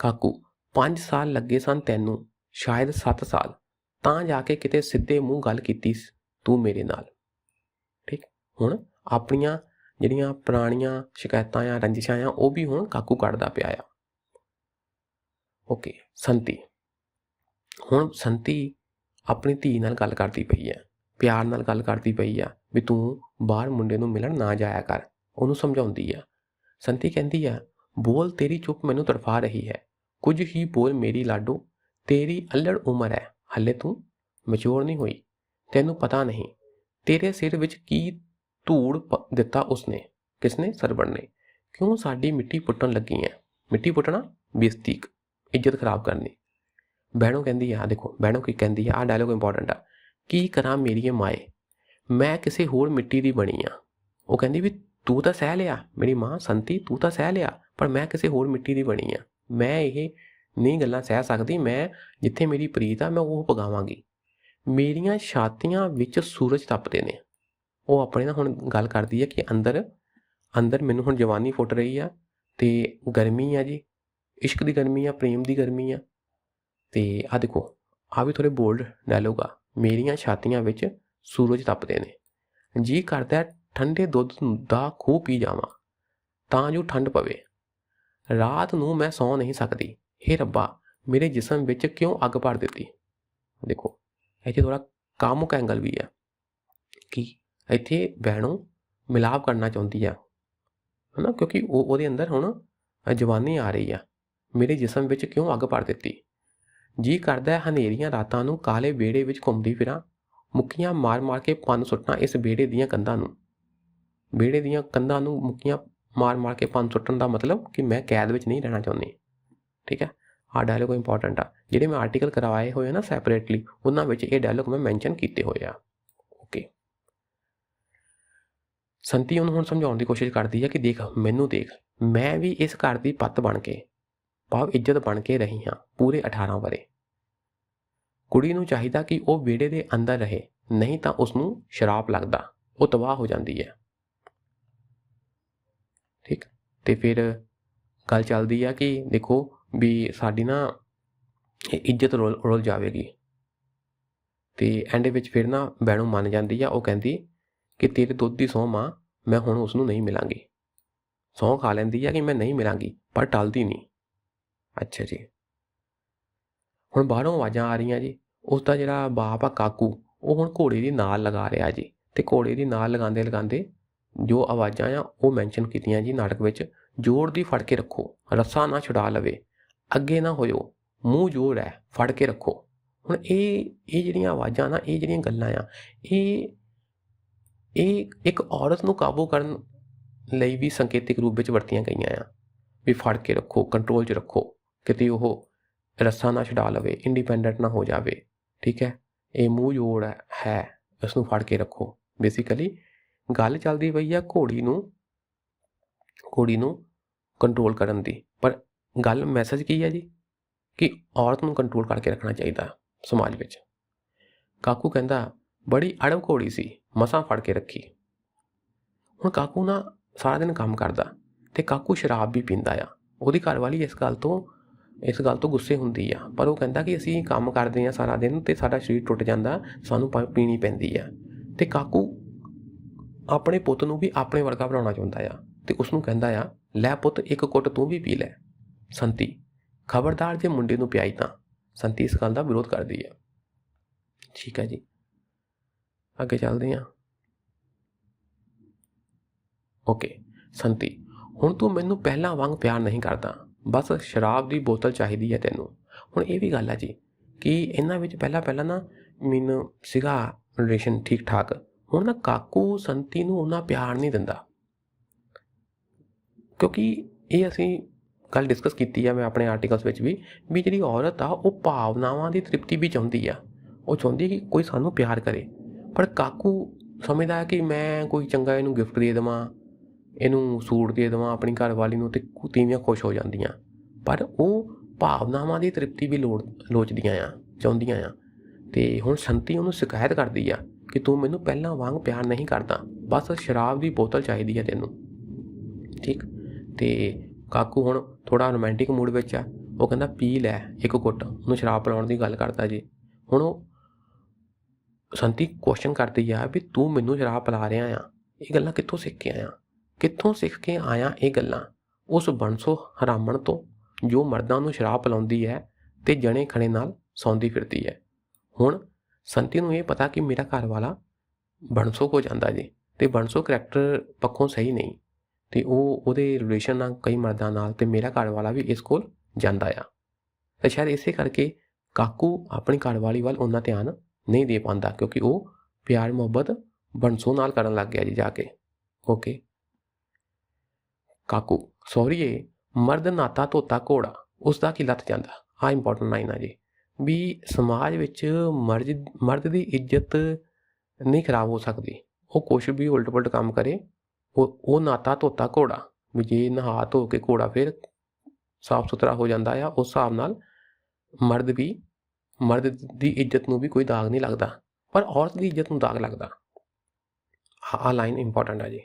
ਕਾਕੂ 5 ਸਾਲ ਲੱਗੇ ਸਨ ਤੈਨੂੰ, ਸ਼ਾਇਦ 7 ਸਾਲ। ਤਾਂ ਜਾ ਕੇ ਕਿਤੇ ਸਿੱਧੇ ਮੂੰਹ ਗੱਲ ਕੀਤੀ ਤੂੰ ਮੇਰੇ ਨਾਲ। ਠੀਕ, ਹੁਣ ਆਪਣੀਆਂ ਜਿਹੜੀਆਂ ਪੁਰਾਣੀਆਂ ਸ਼ਿਕਾਇਤਾਂ ਆ ਰੰਜਿਸ਼ਾਂ ਆ, ਉਹ ਵੀ ਹੁਣ ਕਾਕੂ ਕੱਢਦਾ ਪਿਆ ਆ। ਓਕੇ, ਸੰਤੀ। ਹੁਣ ਸੰਤੀ ਆਪਣੀ ਧੀ ਨਾਲ ਗੱਲ ਕਰਦੀ ਪਈ ਹੈ ਪਿਆਰ ਨਾਲ ਗੱਲ ਕਰਦੀ ਪਈ ਆ, ਵੀ ਤੂੰ ਬਾਹਰ ਮੁੰਡੇ ਨੂੰ ਮਿਲਣ ਨਾ ਜਾਇਆ ਕਰ, ਉਹਨੂੰ ਸਮਝਾਉਂਦੀ ਆ। ਸੰਤੀ ਕਹਿੰਦੀ ਆ, ਬੋਲ ਤੇਰੀ ਚੁੱਪ ਮੈਨੂੰ ਤੜਫਾ ਰਹੀ ਹੈ। ਕੁਝ ਹੀ ਬੋਲ ਮੇਰੀ ਲਾਡੋ, ਤੇਰੀ ਅਲੜ ਉਮਰ ਹੈ, ਹੱਲੇ ਤੂੰ ਮੈਚੁਰ ਨਹੀਂ ਹੋਈ, ਤੈਨੂੰ ਪਤਾ ਨਹੀਂ, ਤੇਰੇ ਸਿਰ ਵਿੱਚ ਕੀ ਧੂੜ ਦਿੱਤਾ ਉਸਨੇ, ਕਿਸਨੇ, ਸਰਵਣ ਨੇ, ਕਿਉਂ ਸਾਡੀ ਮਿੱਟੀ ਪੁੱਟਣ ਲੱਗੀ ਹੈ ਮਿੱਟੀ ਪੁੱਟਣਾ ਬੇਇੱਜ਼ਤੀ ਇੱਜ਼ਤ ਖਰਾਬ ਕਰਨੀ। ਬਹਿਣੋ ਕਹਿੰਦੀ ਆ, ਦੇਖੋ, ਬਹਿਣੋ ਕੀ ਕਹਿੰਦੀ ਆ ਆ ਡਾਇਲੋਗ ਇੰਪੋਰਟੈਂਟ ਆ, ਕੀ ਕਰਾਂ ਮੇਰੀ ਮਾਏ, ਮੈਂ ਕਿਸੇ ਹੋਰ ਮਿੱਟੀ ਦੀ ਬਣੀ ਆ। ਉਹ ਕਹਿੰਦੀ ਵੀ ਤੂੰ ਤਾਂ ਸਹਿ ਲਿਆ, ਮੇਰੀ ਮਾਂ, ਸੰਤੀ, ਤੂੰ ਤਾਂ ਸਹਿ ਲਿਆ, ਪਰ ਮੈਂ ਕਿਸੇ ਹੋਰ ਮਿੱਟੀ ਦੀ ਬਣੀ ਆ। ਮੈਂ ਇਹ ਨਹੀਂ ਗੱਲਾਂ ਸਹਿ ਸਕਦੀ, ਮੈਂ ਜਿੱਥੇ ਮੇਰੀ ਪ੍ਰੀਤ ਆ, ਮੈਂ ਉਹ ਪਗਾਵਾਂਗੀ ਮੇਰੀਆਂ ਛਾਤੀਆਂ ਵਿੱਚ ਸੂਰਜ ਤਪਦੇ ਨੇ। ਉਹ ਆਪਣੇ ਨਾਲ ਹੁਣ ਗੱਲ ਕਰਦੀ ਹੈ ਕਿ ਅੰਦਰ ਅੰਦਰ ਮੈਨੂੰ ਹੁਣ ਜਵਾਨੀ ਫੁੱਟ ਰਹੀ ਆ ਤੇ ਗਰਮੀ ਆ ਜੀ, ਇਸ਼ਕ ਦੀ ਗਰਮੀ ਆ, ਪ੍ਰੇਮ ਦੀ ਗਰਮੀ ਆ। ਤੇ ਆ ਦੇਖੋ ਆ ਵੀ ਥੋੜੇ ਬੋਲਡ ਡਾਇਲੋਗ ਆ। ਮੇਰੀਆਂ ਛਾਤੀਆਂ ਵਿੱਚ ਸੂਰਜ ਤਪਦੇ ਨੇ। ਜੀ ਕਰਦਾ ਠੰਡੇ ਦੁੱਧ ਦਾ ਖੂਹ ਪੀ ਜਾਵਾਂ, ਤਾਂ ਜੋ ਠੰਡ ਪਵੇ। ਰਾਤ ਨੂੰ ਮੈਂ ਸੌ ਨਹੀਂ ਸਕਦੀ। ਹੇ ਰੱਬਾ, ਮੇਰੇ ਜਿਸਮ ਵਿੱਚ ਕਿਉਂ ਅੱਗ ਭਰ ਦਿੱਤੀ? ਦੇਖੋ, ਇੱਥੇ ਥੋੜਾ ਕਾਮੁਕ ਐਂਗਲ ਵੀ ਹੈ ਕਿ ਇੱਥੇ ਬਹਿਣੋਂ ਮਿਲਾਪ ਕਰਨਾ ਚਾਹੁੰਦੀ ਆ? ਹਨਾ, ਕਿਉਂਕਿ ਉਹ ਉਹਦੇ ਅੰਦਰ ਹੁਣ ਜਵਾਨੀ ਆ ਰਹੀ ਆ। ਮੇਰੇ ਜਿਸਮ ਵਿੱਚ ਕਿਉਂ ਅੱਗ ਭਰ ਦਿੱਤੀ? ਜੀ ਕਰਦਾ ਹੈ ਹਨੇਰੀਆਂ ਰਾਤਾਂ ਨੂੰ ਕਾਲੇ ਵਿਹੜੇ ਵਿੱਚ ਘੁੰਮਦੀ ਫਿਰਾਂ, ਮੁੱਕੀਆਂ ਮਾਰ-ਮਾਰ ਕੇ ਪੰਨ ਸੁੱਟਾਂ ਇਸ ਵਿਹੜੇ ਦੀਆਂ ਕੰਧਾਂ ਨੂੰ। ਵਿਹੜੇ ਦੀਆਂ ਕੰਧਾਂ ਨੂੰ ਮੁੱਕੀਆਂ ਮਾਰ-ਮਾਰ ਕੇ ਪੰਨ ਸੁੱਟਣ ਦਾ ਮਤਲਬ ਕਿ ਮੈਂ ਕੈਦ ਵਿੱਚ ਨਹੀਂ ਰਹਿਣਾ ਚਾਹੁੰਦੀ। ਠੀਕ ਹੈ? ਆਹ ਡਾਇਲੋਗ ਇੰਪੋਰਟੈਂਟ ਆ। ਜਿਹੜੇ ਮੈਂ ਆਰਟੀਕਲ ਕਰਵਾਏ ਹੋਏ ਆ ਨਾ ਸੈਪਰੇਟਲੀ ਉਹਨਾਂ ਵਿੱਚ ਇਹ ਡਾਇਲੋਗ ਮੈਂ ਮੈਂਸ਼ਨ ਕੀਤੇ ਹੋਏ ਆ। ਓਕੇ ਸੰਤੀ ਉਹਨੂੰ ਹੁਣ ਸਮਝਾਉਣ ਦੀ ਕੋਸ਼ਿਸ਼ ਕਰਦੀ ਹੈ ਕਿ ਦੇਖ, ਮੈਨੂੰ ਦੇਖ, ਮੈਂ ਵੀ ਇਸ ਘਰ ਦੀ ਪੱਤ ਬਣ ਕੇ, ਭਾਵ ਇੱਜ਼ਤ ਬਣ ਕੇ ਰਹੀ ਹਾਂ ਪੂਰੇ 18 ਵਰੇ ਕੁੜੀ ਨੂੰ ਚਾਹੀਦਾ ਕਿ ਉਹ ਵਿਹੜੇ ਦੇ ਅੰਦਰ ਰਹੇ, ਨਹੀਂ ਤਾਂ ਉਸ ਨੂੰ ਸ਼ਰਾਪ ਲੱਗਦਾ, ਉਹ ਤਬਾਹ ਹੋ ਜਾਂਦੀ ਹੈ। ਠੀਕ। ਤੇ ਫਿਰ ਗੱਲ ਚੱਲਦੀ ਆ ਕਿ ਦੇਖੋ ਵੀ ਸਾਡੀ ਨਾ ਇਹ ਇੱਜ਼ਤ ਰੁਲ ਰੁਲ ਜਾਵੇਗੀ। ਤੇ ਐਂਡ ਵਿੱਚ ਫਿਰ ਨਾ ਬੈਣੂ ਮੰਨ ਜਾਂਦੀ ਆ, ਉਹ ਕਹਿੰਦੀ ਕਿ ਤੇਰੇ ਦੁੱਧ ਦੀ ਸਹੁੰ ਮਾਂ, ਮੈਂ ਹੁਣ ਉਸ ਨੂੰ ਨਹੀਂ ਮਿਲਾਂਗੀ। ਸਹੁੰ ਖਾ ਲੈਂਦੀ ਆ ਕਿ ਮੈਂ ਨਹੀਂ ਮਿਲਾਂਗੀ, ਪਰ ਟਲਦੀ ਨਹੀਂ। ਅੱਛਾ ਜੀ। ਹੁਣ ਬਾਹਰੋਂ ਆਵਾਜ਼ਾਂ ਆ ਰਹੀਆਂ ਜੀ। ਉਸ ਦਾ ਜਿਹੜਾ ਬਾਪ ਆ ਕਾਕੂ, ਉਹ ਹੁਣ ਘੋੜੇ ਦੀ ਨਾਲ ਲਗਾ ਰਿਹਾ ਜੀ। ਤੇ ਘੋੜੇ ਦੀ ਨਾਲ ਲਗਾਉਂਦੇ ਲਗਾਉਂਦੇ ਜੋ ਆਵਾਜ਼ਾਂ ਆ, ਉਹ ਮੈਂਸ਼ਨ ਕੀਤੀਆਂ ਜੀ ਨਾਟਕ ਵਿੱਚ, ਜ਼ੋਰ ਦੀ ਫੜ ਕੇ ਰੱਖੋ, ਰੱਸਾ ਨਾ ਛੁਡਾ ਲਵੇ, ਅੱਗੇ ਨਾ ਹੋਇਓ, ਮੂੰਹ ਜ਼ੋਰ ਹੈ, ਫੜ ਕੇ ਰੱਖੋ। ਹੁਣ ਇਹ ਇਹ ਜਿਹੜੀਆਂ ਆਵਾਜ਼ਾਂ ਨਾ, ਇਹ ਜਿਹੜੀਆਂ ਗੱਲਾਂ ਆ, ਇਹ ਇਹ ਇੱਕ ਔਰਤ ਨੂੰ ਕਾਬੂ ਕਰਨ ਲਈ ਵੀ ਸੰਕੇਤਿਕ ਰੂਪ ਵਿੱਚ ਵਰਤੀਆਂ ਗਈਆਂ ਆ, ਵੀ ਫੜ ਕੇ ਰੱਖੋ ਕੰਟਰੋਲ 'ਚ ਰੱਖੋ, ਕਿਤੇ ਉਹ ਰੱਸਾ ਨਾ ਛਡਾ ਲਵੇ ਇੰਡੀਪੈਂਡੈਂਟ ਨਾ ਹੋ ਜਾਵੇ, ਠੀਕ ਹੈ? ਇਹ ਮੂੰਹ ਜੋੜ ਹੈ ਇਸ ਨੂੰ ਫੜ ਕੇ ਰੱਖੋ ਬੇਸਿਕਲੀ ਗੱਲ ਚੱਲਦੀ ਪਈ ਆ ਘੋੜੀ ਨੂੰ ਘੋੜੀ ਨੂੰ ਕੰਟਰੋਲ ਕਰਨ ਦੀ। ਪਰ ਗੱਲ ਮੈਸੇਜ ਕੀ ਹੈ ਜੀ? ਕਿ ਔਰਤ ਨੂੰ ਕੰਟਰੋਲ ਕਰਕੇ ਰੱਖਣਾ ਚਾਹੀਦਾ ਸਮਾਜ ਵਿੱਚ। ਕਾਕੂ ਕਹਿੰਦਾ, ਬੜੀ ਅੜਬ ਘੋੜੀ ਸੀ, ਮਸਾਂ ਫੜ ਕੇ ਰੱਖੀ। ਹੁਣ ਕਾਕੂ ਨਾ ਸਾਰਾ ਦਿਨ ਕੰਮ ਕਰਦਾ ਤੇ ਕਾਕੂ ਸ਼ਰਾਬ ਵੀ ਪੀਂਦਾ ਆ। ਉਹਦੀ ਘਰਵਾਲੀ ਇਸ ਗੱਲ ਤੋਂ, ਇਸ ਗੱਲ ਤੋਂ ਗੁੱਸੇ ਹੁੰਦੀ ਆ। ਪਰ ਉਹ ਕਹਿੰਦਾ ਕਿ ਅਸੀਂ ਕੰਮ ਕਰਦੇ ਆ ਸਾਰਾ ਦਿਨ ਤੇ ਸਾਡਾ ਸਰੀਰ ਟੁੱਟ ਜਾਂਦਾ, ਸਾਨੂੰ ਪ- ਪੀਣੀ ਪੈਂਦੀ ਆ। ਤੇ ਕਾਕੂ ਆਪਣੇ ਪੁੱਤ ਨੂੰ ਵੀ ਆਪਣੇ ਵਰਗਾ ਬਣਾਉਣਾ ਚਾਹੁੰਦਾ ਆ ਤੇ ਉਸ ਨੂੰ ਕਹਿੰਦਾ ਆ, ਲੈ ਪੁੱਤ, ਇੱਕ ਕੁੱਟ ਤੂੰ ਵੀ ਪੀ ਲੈ। ਸੰਤੀ, ਖਬਰਦਾਰ ਜੇ ਮੁੰਡੇ ਨੂੰ ਪਿਆਈ ਤਾਂ ਸੰਤੀ ਇਸ ਗੱਲ ਦਾ ਵਿਰੋਧ ਕਰਦੀ ਆ। ਠੀਕ ਹੈ ਜੀ। ਅੱਗੇ ਚੱਲਦੇ ਹਾਂ ਓਕੇ, ਸੰਤੀ, ਹੁਣ ਤੂੰ ਮੈਨੂੰ ਪਹਿਲਾਂ ਵਾਂਗ ਪਿਆਰ ਨਹੀਂ ਕਰਦਾ। ਬਸ ਸ਼ਰਾਬ ਦੀ ਬੋਤਲ ਚਾਹੀਦੀ ਹੈ ਤੈਨੂੰ। ਹੁਣ ਇਹ ਵੀ ਗੱਲ ਆ ਜੀ ਕਿ ਇਹਨਾਂ ਵਿੱਚ ਪਹਿਲਾਂ ਪਹਿਲਾਂ ਨਾ ਮੈਨੂੰ ਸੀਗਾ ਰਿਲੇਸ਼ਨ ਠੀਕ ਠਾਕ ਹੁਣ ਨਾ ਕਾਕੂ ਸੰਤੀ ਨੂੰ ਉਹਨਾਂ ਪਿਆਰ ਨਹੀਂ ਦਿੰਦਾ। ਕਿਉਂਕਿ ਇਹ ਅਸੀਂ ਕੱਲ ਡਿਸਕਸ ਕੀਤੀ ਆ ਮੈਂ ਆਪਣੇ ਆਰਟੀਕਲਸ ਵਿੱਚ ਵੀ ਵੀ ਜਿਹੜੀ ਔਰਤ ਆ, ਉਹ ਭਾਵਨਾਵਾਂ ਦੀ ਤ੍ਰਿਪਤੀ ਵੀ ਚਾਹੁੰਦੀ ਆ। ਉਹ ਚਾਹੁੰਦੀ ਕਿ ਕੋਈ ਸਾਨੂੰ ਪਿਆਰ ਕਰੇ। ਪਰ ਕਾਕੂ ਸਮਝਦਾ ਕਿ ਮੈਂ ਕੋਈ ਚੰਗਾ ਇਹਨੂੰ ਗਿਫਟ ਦੇ ਦੇਵਾਂ, ਇਹਨੂੰ ਸੂਟ ਦੇ ਦੇਵਾਂ, ਆਪਣੀ ਘਰਵਾਲੀ ਨੂੰ ਤੇ ਤੀਵੀਆਂ ਖੁਸ਼ ਹੋ ਜਾਂਦੀਆਂ। ਪਰ ਉਹ ਭਾਵਨਾਵਾਂ ਦੀ ਤ੍ਰਿਪਤੀ ਵੀ ਲੋੜ, ਲੋਚਦੀਆਂ ਆ, ਚਾਹੁੰਦੀਆਂ ਆ। ਤੇ ਹੁਣ ਸੰਤੀ ਉਹਨੂੰ ਸ਼ਿਕਾਇਤ ਕਰਦੀ ਆ ਕਿ ਤੂੰ ਮੈਨੂੰ ਪਹਿਲਾਂ ਵਾਂਗ ਪਿਆਰ ਨਹੀਂ ਕਰਦਾ। ਬਸ ਸ਼ਰਾਬ ਦੀ ਬੋਤਲ ਚਾਹੀਦੀ ਹੈ ਤੈਨੂੰ। ਠੀਕ? ਤੇ ਕਾਕੂ ਹੁਣ ਥੋੜਾ ਰੋਮਾਂਟਿਕ ਮੂਡ ਵਿੱਚ ਆ। ਉਹ ਕਹਿੰਦਾ, ਪੀ ਲੈ ਇੱਕ ਘੁੱਟ। ਉਹਨੂੰ ਸ਼ਰਾਬ ਪਿਲਾਉਣ ਦੀ ਗੱਲ ਕਰਦਾ ਜੀ। ਹੁਣ ਉਹ ਸੰਤੀ ਕੁਐਸਚਨ ਕਰਦੀ ਆ ਵੀ ਤੂੰ ਮੈਨੂੰ ਸ਼ਰਾਬ ਪਿਲਾ ਰਿਹਾ ਆ। ਇਹ ਗੱਲਾਂ ਕਿੱਥੋਂ ਸਿੱਖ ਕੇ ਆਇਆ? ਕਿੱਥੋਂ ਸਿੱਖ ਕੇ ਆਇਆ ਇਹ ਗੱਲਾਂ? ਉਸ ਬੰਸੋ ਹਰਾਮਣ ਤੋਂ ਜੋ ਮਰਦਾਂ ਨੂੰ ਸ਼ਰਾਬ ਪਿਲਾਉਂਦੀ ਹੈ ਤੇ ਜਣੇ ਖਣੇ ਨਾਲ ਸੌਂਦੀ ਫਿਰਦੀ ਹੈ। ਹੁਣ ਸੰਤੀ ਨੂੰ ਇਹ ਪਤਾ ਕਿ ਮੇਰਾ ਘਰ ਵਾਲਾ ਬੰਸੋ ਕੋ ਜਾਂਦਾ ਜੀ ਤੇ ਬਣਸੋ ਕਰੈਕਟਰ ਪੱਖੋਂ ਸਹੀ ਨਹੀਂ ਤੇ ਉਹ ਉਹਦੇ ਰਿਲੇਸ਼ਨ ਨਾਲ ਕਈ ਮਰਦਾਂ ਨਾਲ ਤੇ ਮੇਰਾ ਘਰ ਵਾਲਾ ਵੀ ਇਸ ਕੋਲ ਜਾਂਦਾ ਆ। ਤੇ ਸ਼ਾਇਦ ਇਸੇ ਕਰਕੇ ਕਾਕੂ ਆਪਣੀ ਘਰਵਾਲੀ ਵੱਲ ਉਹਨਾਂ ਧਿਆਨ ਨਹੀਂ ਦੇ ਪਾਉਂਦਾ ਕਿਉਂਕਿ ਉਹ ਪਿਆਰ ਮੁਹੱਬਤ ਬਣਸੋ ਨਾਲ ਕਰਨ ਲੱਗ ਗਿਆ ਜੀ ਜਾ ਕੇ। ਓਕੇ। ਕਾਕੂ ਸੌਰੀਏ ਮਰਦ ਨਾਤਾ ਧੋਤਾ ਘੋੜਾ ਉਸ ਦਾ ਕੀ ਲੱਤ ਜਾਂਦਾ? ਆ ਇੰਪੋਰਟੈਂਟ ਲਾਈਨ ਆ ਜੀ। ਵੀ ਸਮਾਜ ਵਿੱਚ ਮਰਦ ਮਰਦ ਦੀ ਇੱਜ਼ਤ ਨਹੀਂ ਖਰਾਬ ਹੋ ਸਕਦੀ। ਉਹ ਕੁਛ ਵੀ ਉਲਟ ਪੁਲਟ ਕੰਮ ਕਰੇ, ਉਹ ਉਹ ਨਾਤਾ ਧੋਤਾ ਘੋੜਾ, ਵੀ ਜੇ ਨਹਾ ਧੋ ਕੇ ਘੋੜਾ ਫਿਰ ਸਾਫ਼ ਸੁਥਰਾ ਹੋ ਜਾਂਦਾ ਆ, ਉਸ ਹਿਸਾਬ ਨਾਲ ਮਰਦ ਵੀ, ਮਰਦ ਦੀ ਇੱਜ਼ਤ ਨੂੰ ਵੀ ਕੋਈ ਦਾਗ ਨਹੀਂ ਲੱਗਦਾ, ਪਰ ਔਰਤ ਦੀ ਇੱਜ਼ਤ ਨੂੰ ਦਾਗ ਲੱਗਦਾ। ਆ ਲਾਈਨ ਇੰਪੋਰਟੈਂਟ ਆ ਜੀ।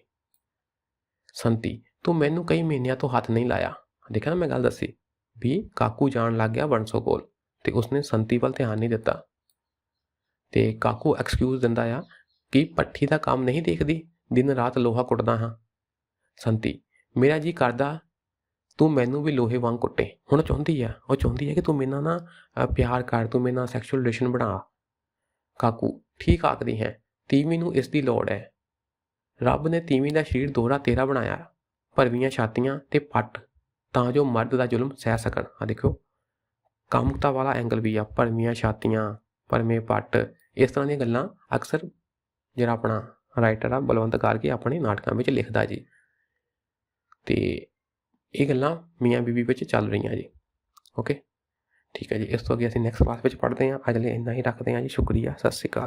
ਸੰਤੀ, ਤੂੰ ਮੈਨੂੰ ਕਈ ਮਹੀਨਿਆਂ ਤੋਂ ਹੱਥ ਨਹੀਂ ਲਾਇਆ। ਦੇਖਿਆ ਨਾ ਮੈਂ ਗੱਲ ਦੱਸੀ, ਵੀ ਕਾਕੂ ਜਾਣ ਲੱਗ ਗਿਆ ਬੰਸੋ ਕੋਲ। ਤੇ ਉਸਨੇ ਸੰਤੀ ਵੱਲ ਧਿਆਨ ਨਹੀਂ ਦਿੱਤਾ। ਤੇ ਕਾਕੂ ਐਕਸਕਿਊਜ਼ ਦਿੰਦਾ ਆ ਕਿ ਪੱਠੀ ਦਾ ਕੰਮ ਨਹੀਂ ਦੇਖਦੀ, ਦਿਨ ਰਾਤ ਲੋਹਾ ਕੁੱਟਦਾ ਹਾਂ। ਸੰਤੀ, ਮੇਰਾ ਜੀ ਕਰਦਾ, ਤੂੰ ਮੈਨੂੰ ਵੀ ਲੋਹੇ ਵਾਂਗ ਕੁੱਟੇ। ਹੁਣ ਚਾਹੁੰਦੀ ਆ, ਉਹ ਚਾਹੁੰਦੀ ਹੈ ਕਿ ਤੂੰ ਮੇਰੇ ਨਾਲ ਪਿਆਰ ਕਰ, ਤੂੰ ਮੇਰੇ ਨਾਲ ਸੈਕਸ਼ੂਅਲ ਰਿਲੇਸ਼ਨ ਬਣਾ। ਕਾਕੂ ਠੀਕ ਆਖਦੀ ਹੈ, ਤੀਵੀਂ ਨੂੰ ਇਸ ਦੀ ਲੋੜ ਹੈ। ਰੱਬ ਨੇ ਤੀਵੀਂ ਦਾ ਸਰੀਰ ਦੋਹਰਾ ਤੇਰਾ ਬਣਾਇਆ, ਭਰਵੀਆਂ ਛਾਤੀਆਂ ਤੇ ਪੱਟ, ਤਾਂ ਜੋ ਮਰਦ ਦਾ ਜ਼ੁਲਮ ਸਹਿ ਸਕਣ। ਆ ਦੇਖੋ। ਕਾਮੁਕਤਾ ਵਾਲਾ ਐਂਗਲ ਵੀ ਆ ਭਰਵੀਆਂ ਛਾਤੀਆਂ ਭਰਵੇਂ ਪੱਟ, ਇਸ ਤਰ੍ਹਾਂ ਦੀਆਂ ਗੱਲਾਂ ਅਕਸਰ ਜਿਹੜਾ ਆਪਣਾ ਰਾਈਟਰ ਆ, ਬਲਵੰਤ ਕਰਕੇ ਆਪਣੇ ਨਾਟਕਾਂ ਵਿੱਚ ਲਿਖਦਾ ਜੀ। ਤੇ ਇਹ ਗੱਲਾਂ ਮੀਆਂ ਬੀਬੀ ਵਿੱਚ ਚੱਲ ਰਹੀਆਂ ਜੀ। ਓਕੇ ਠੀਕ ਹੈ ਜੀ, ਇਸ ਤੋਂ ਅੱਗੇ ਅਸੀਂ ਨੈਕਸਟ ਕਲਾਸ ਵਿੱਚ ਪੜ੍ਹਦੇ ਹਾਂ। ਅੱਜ ਲਈ ਇੰਨਾ ਹੀ ਰੱਖਦੇ ਹਾਂ ਜੀ। ਸ਼ੁਕਰੀਆ, ਸਤਿ ਸ਼੍ਰੀ ਅਕਾਲ।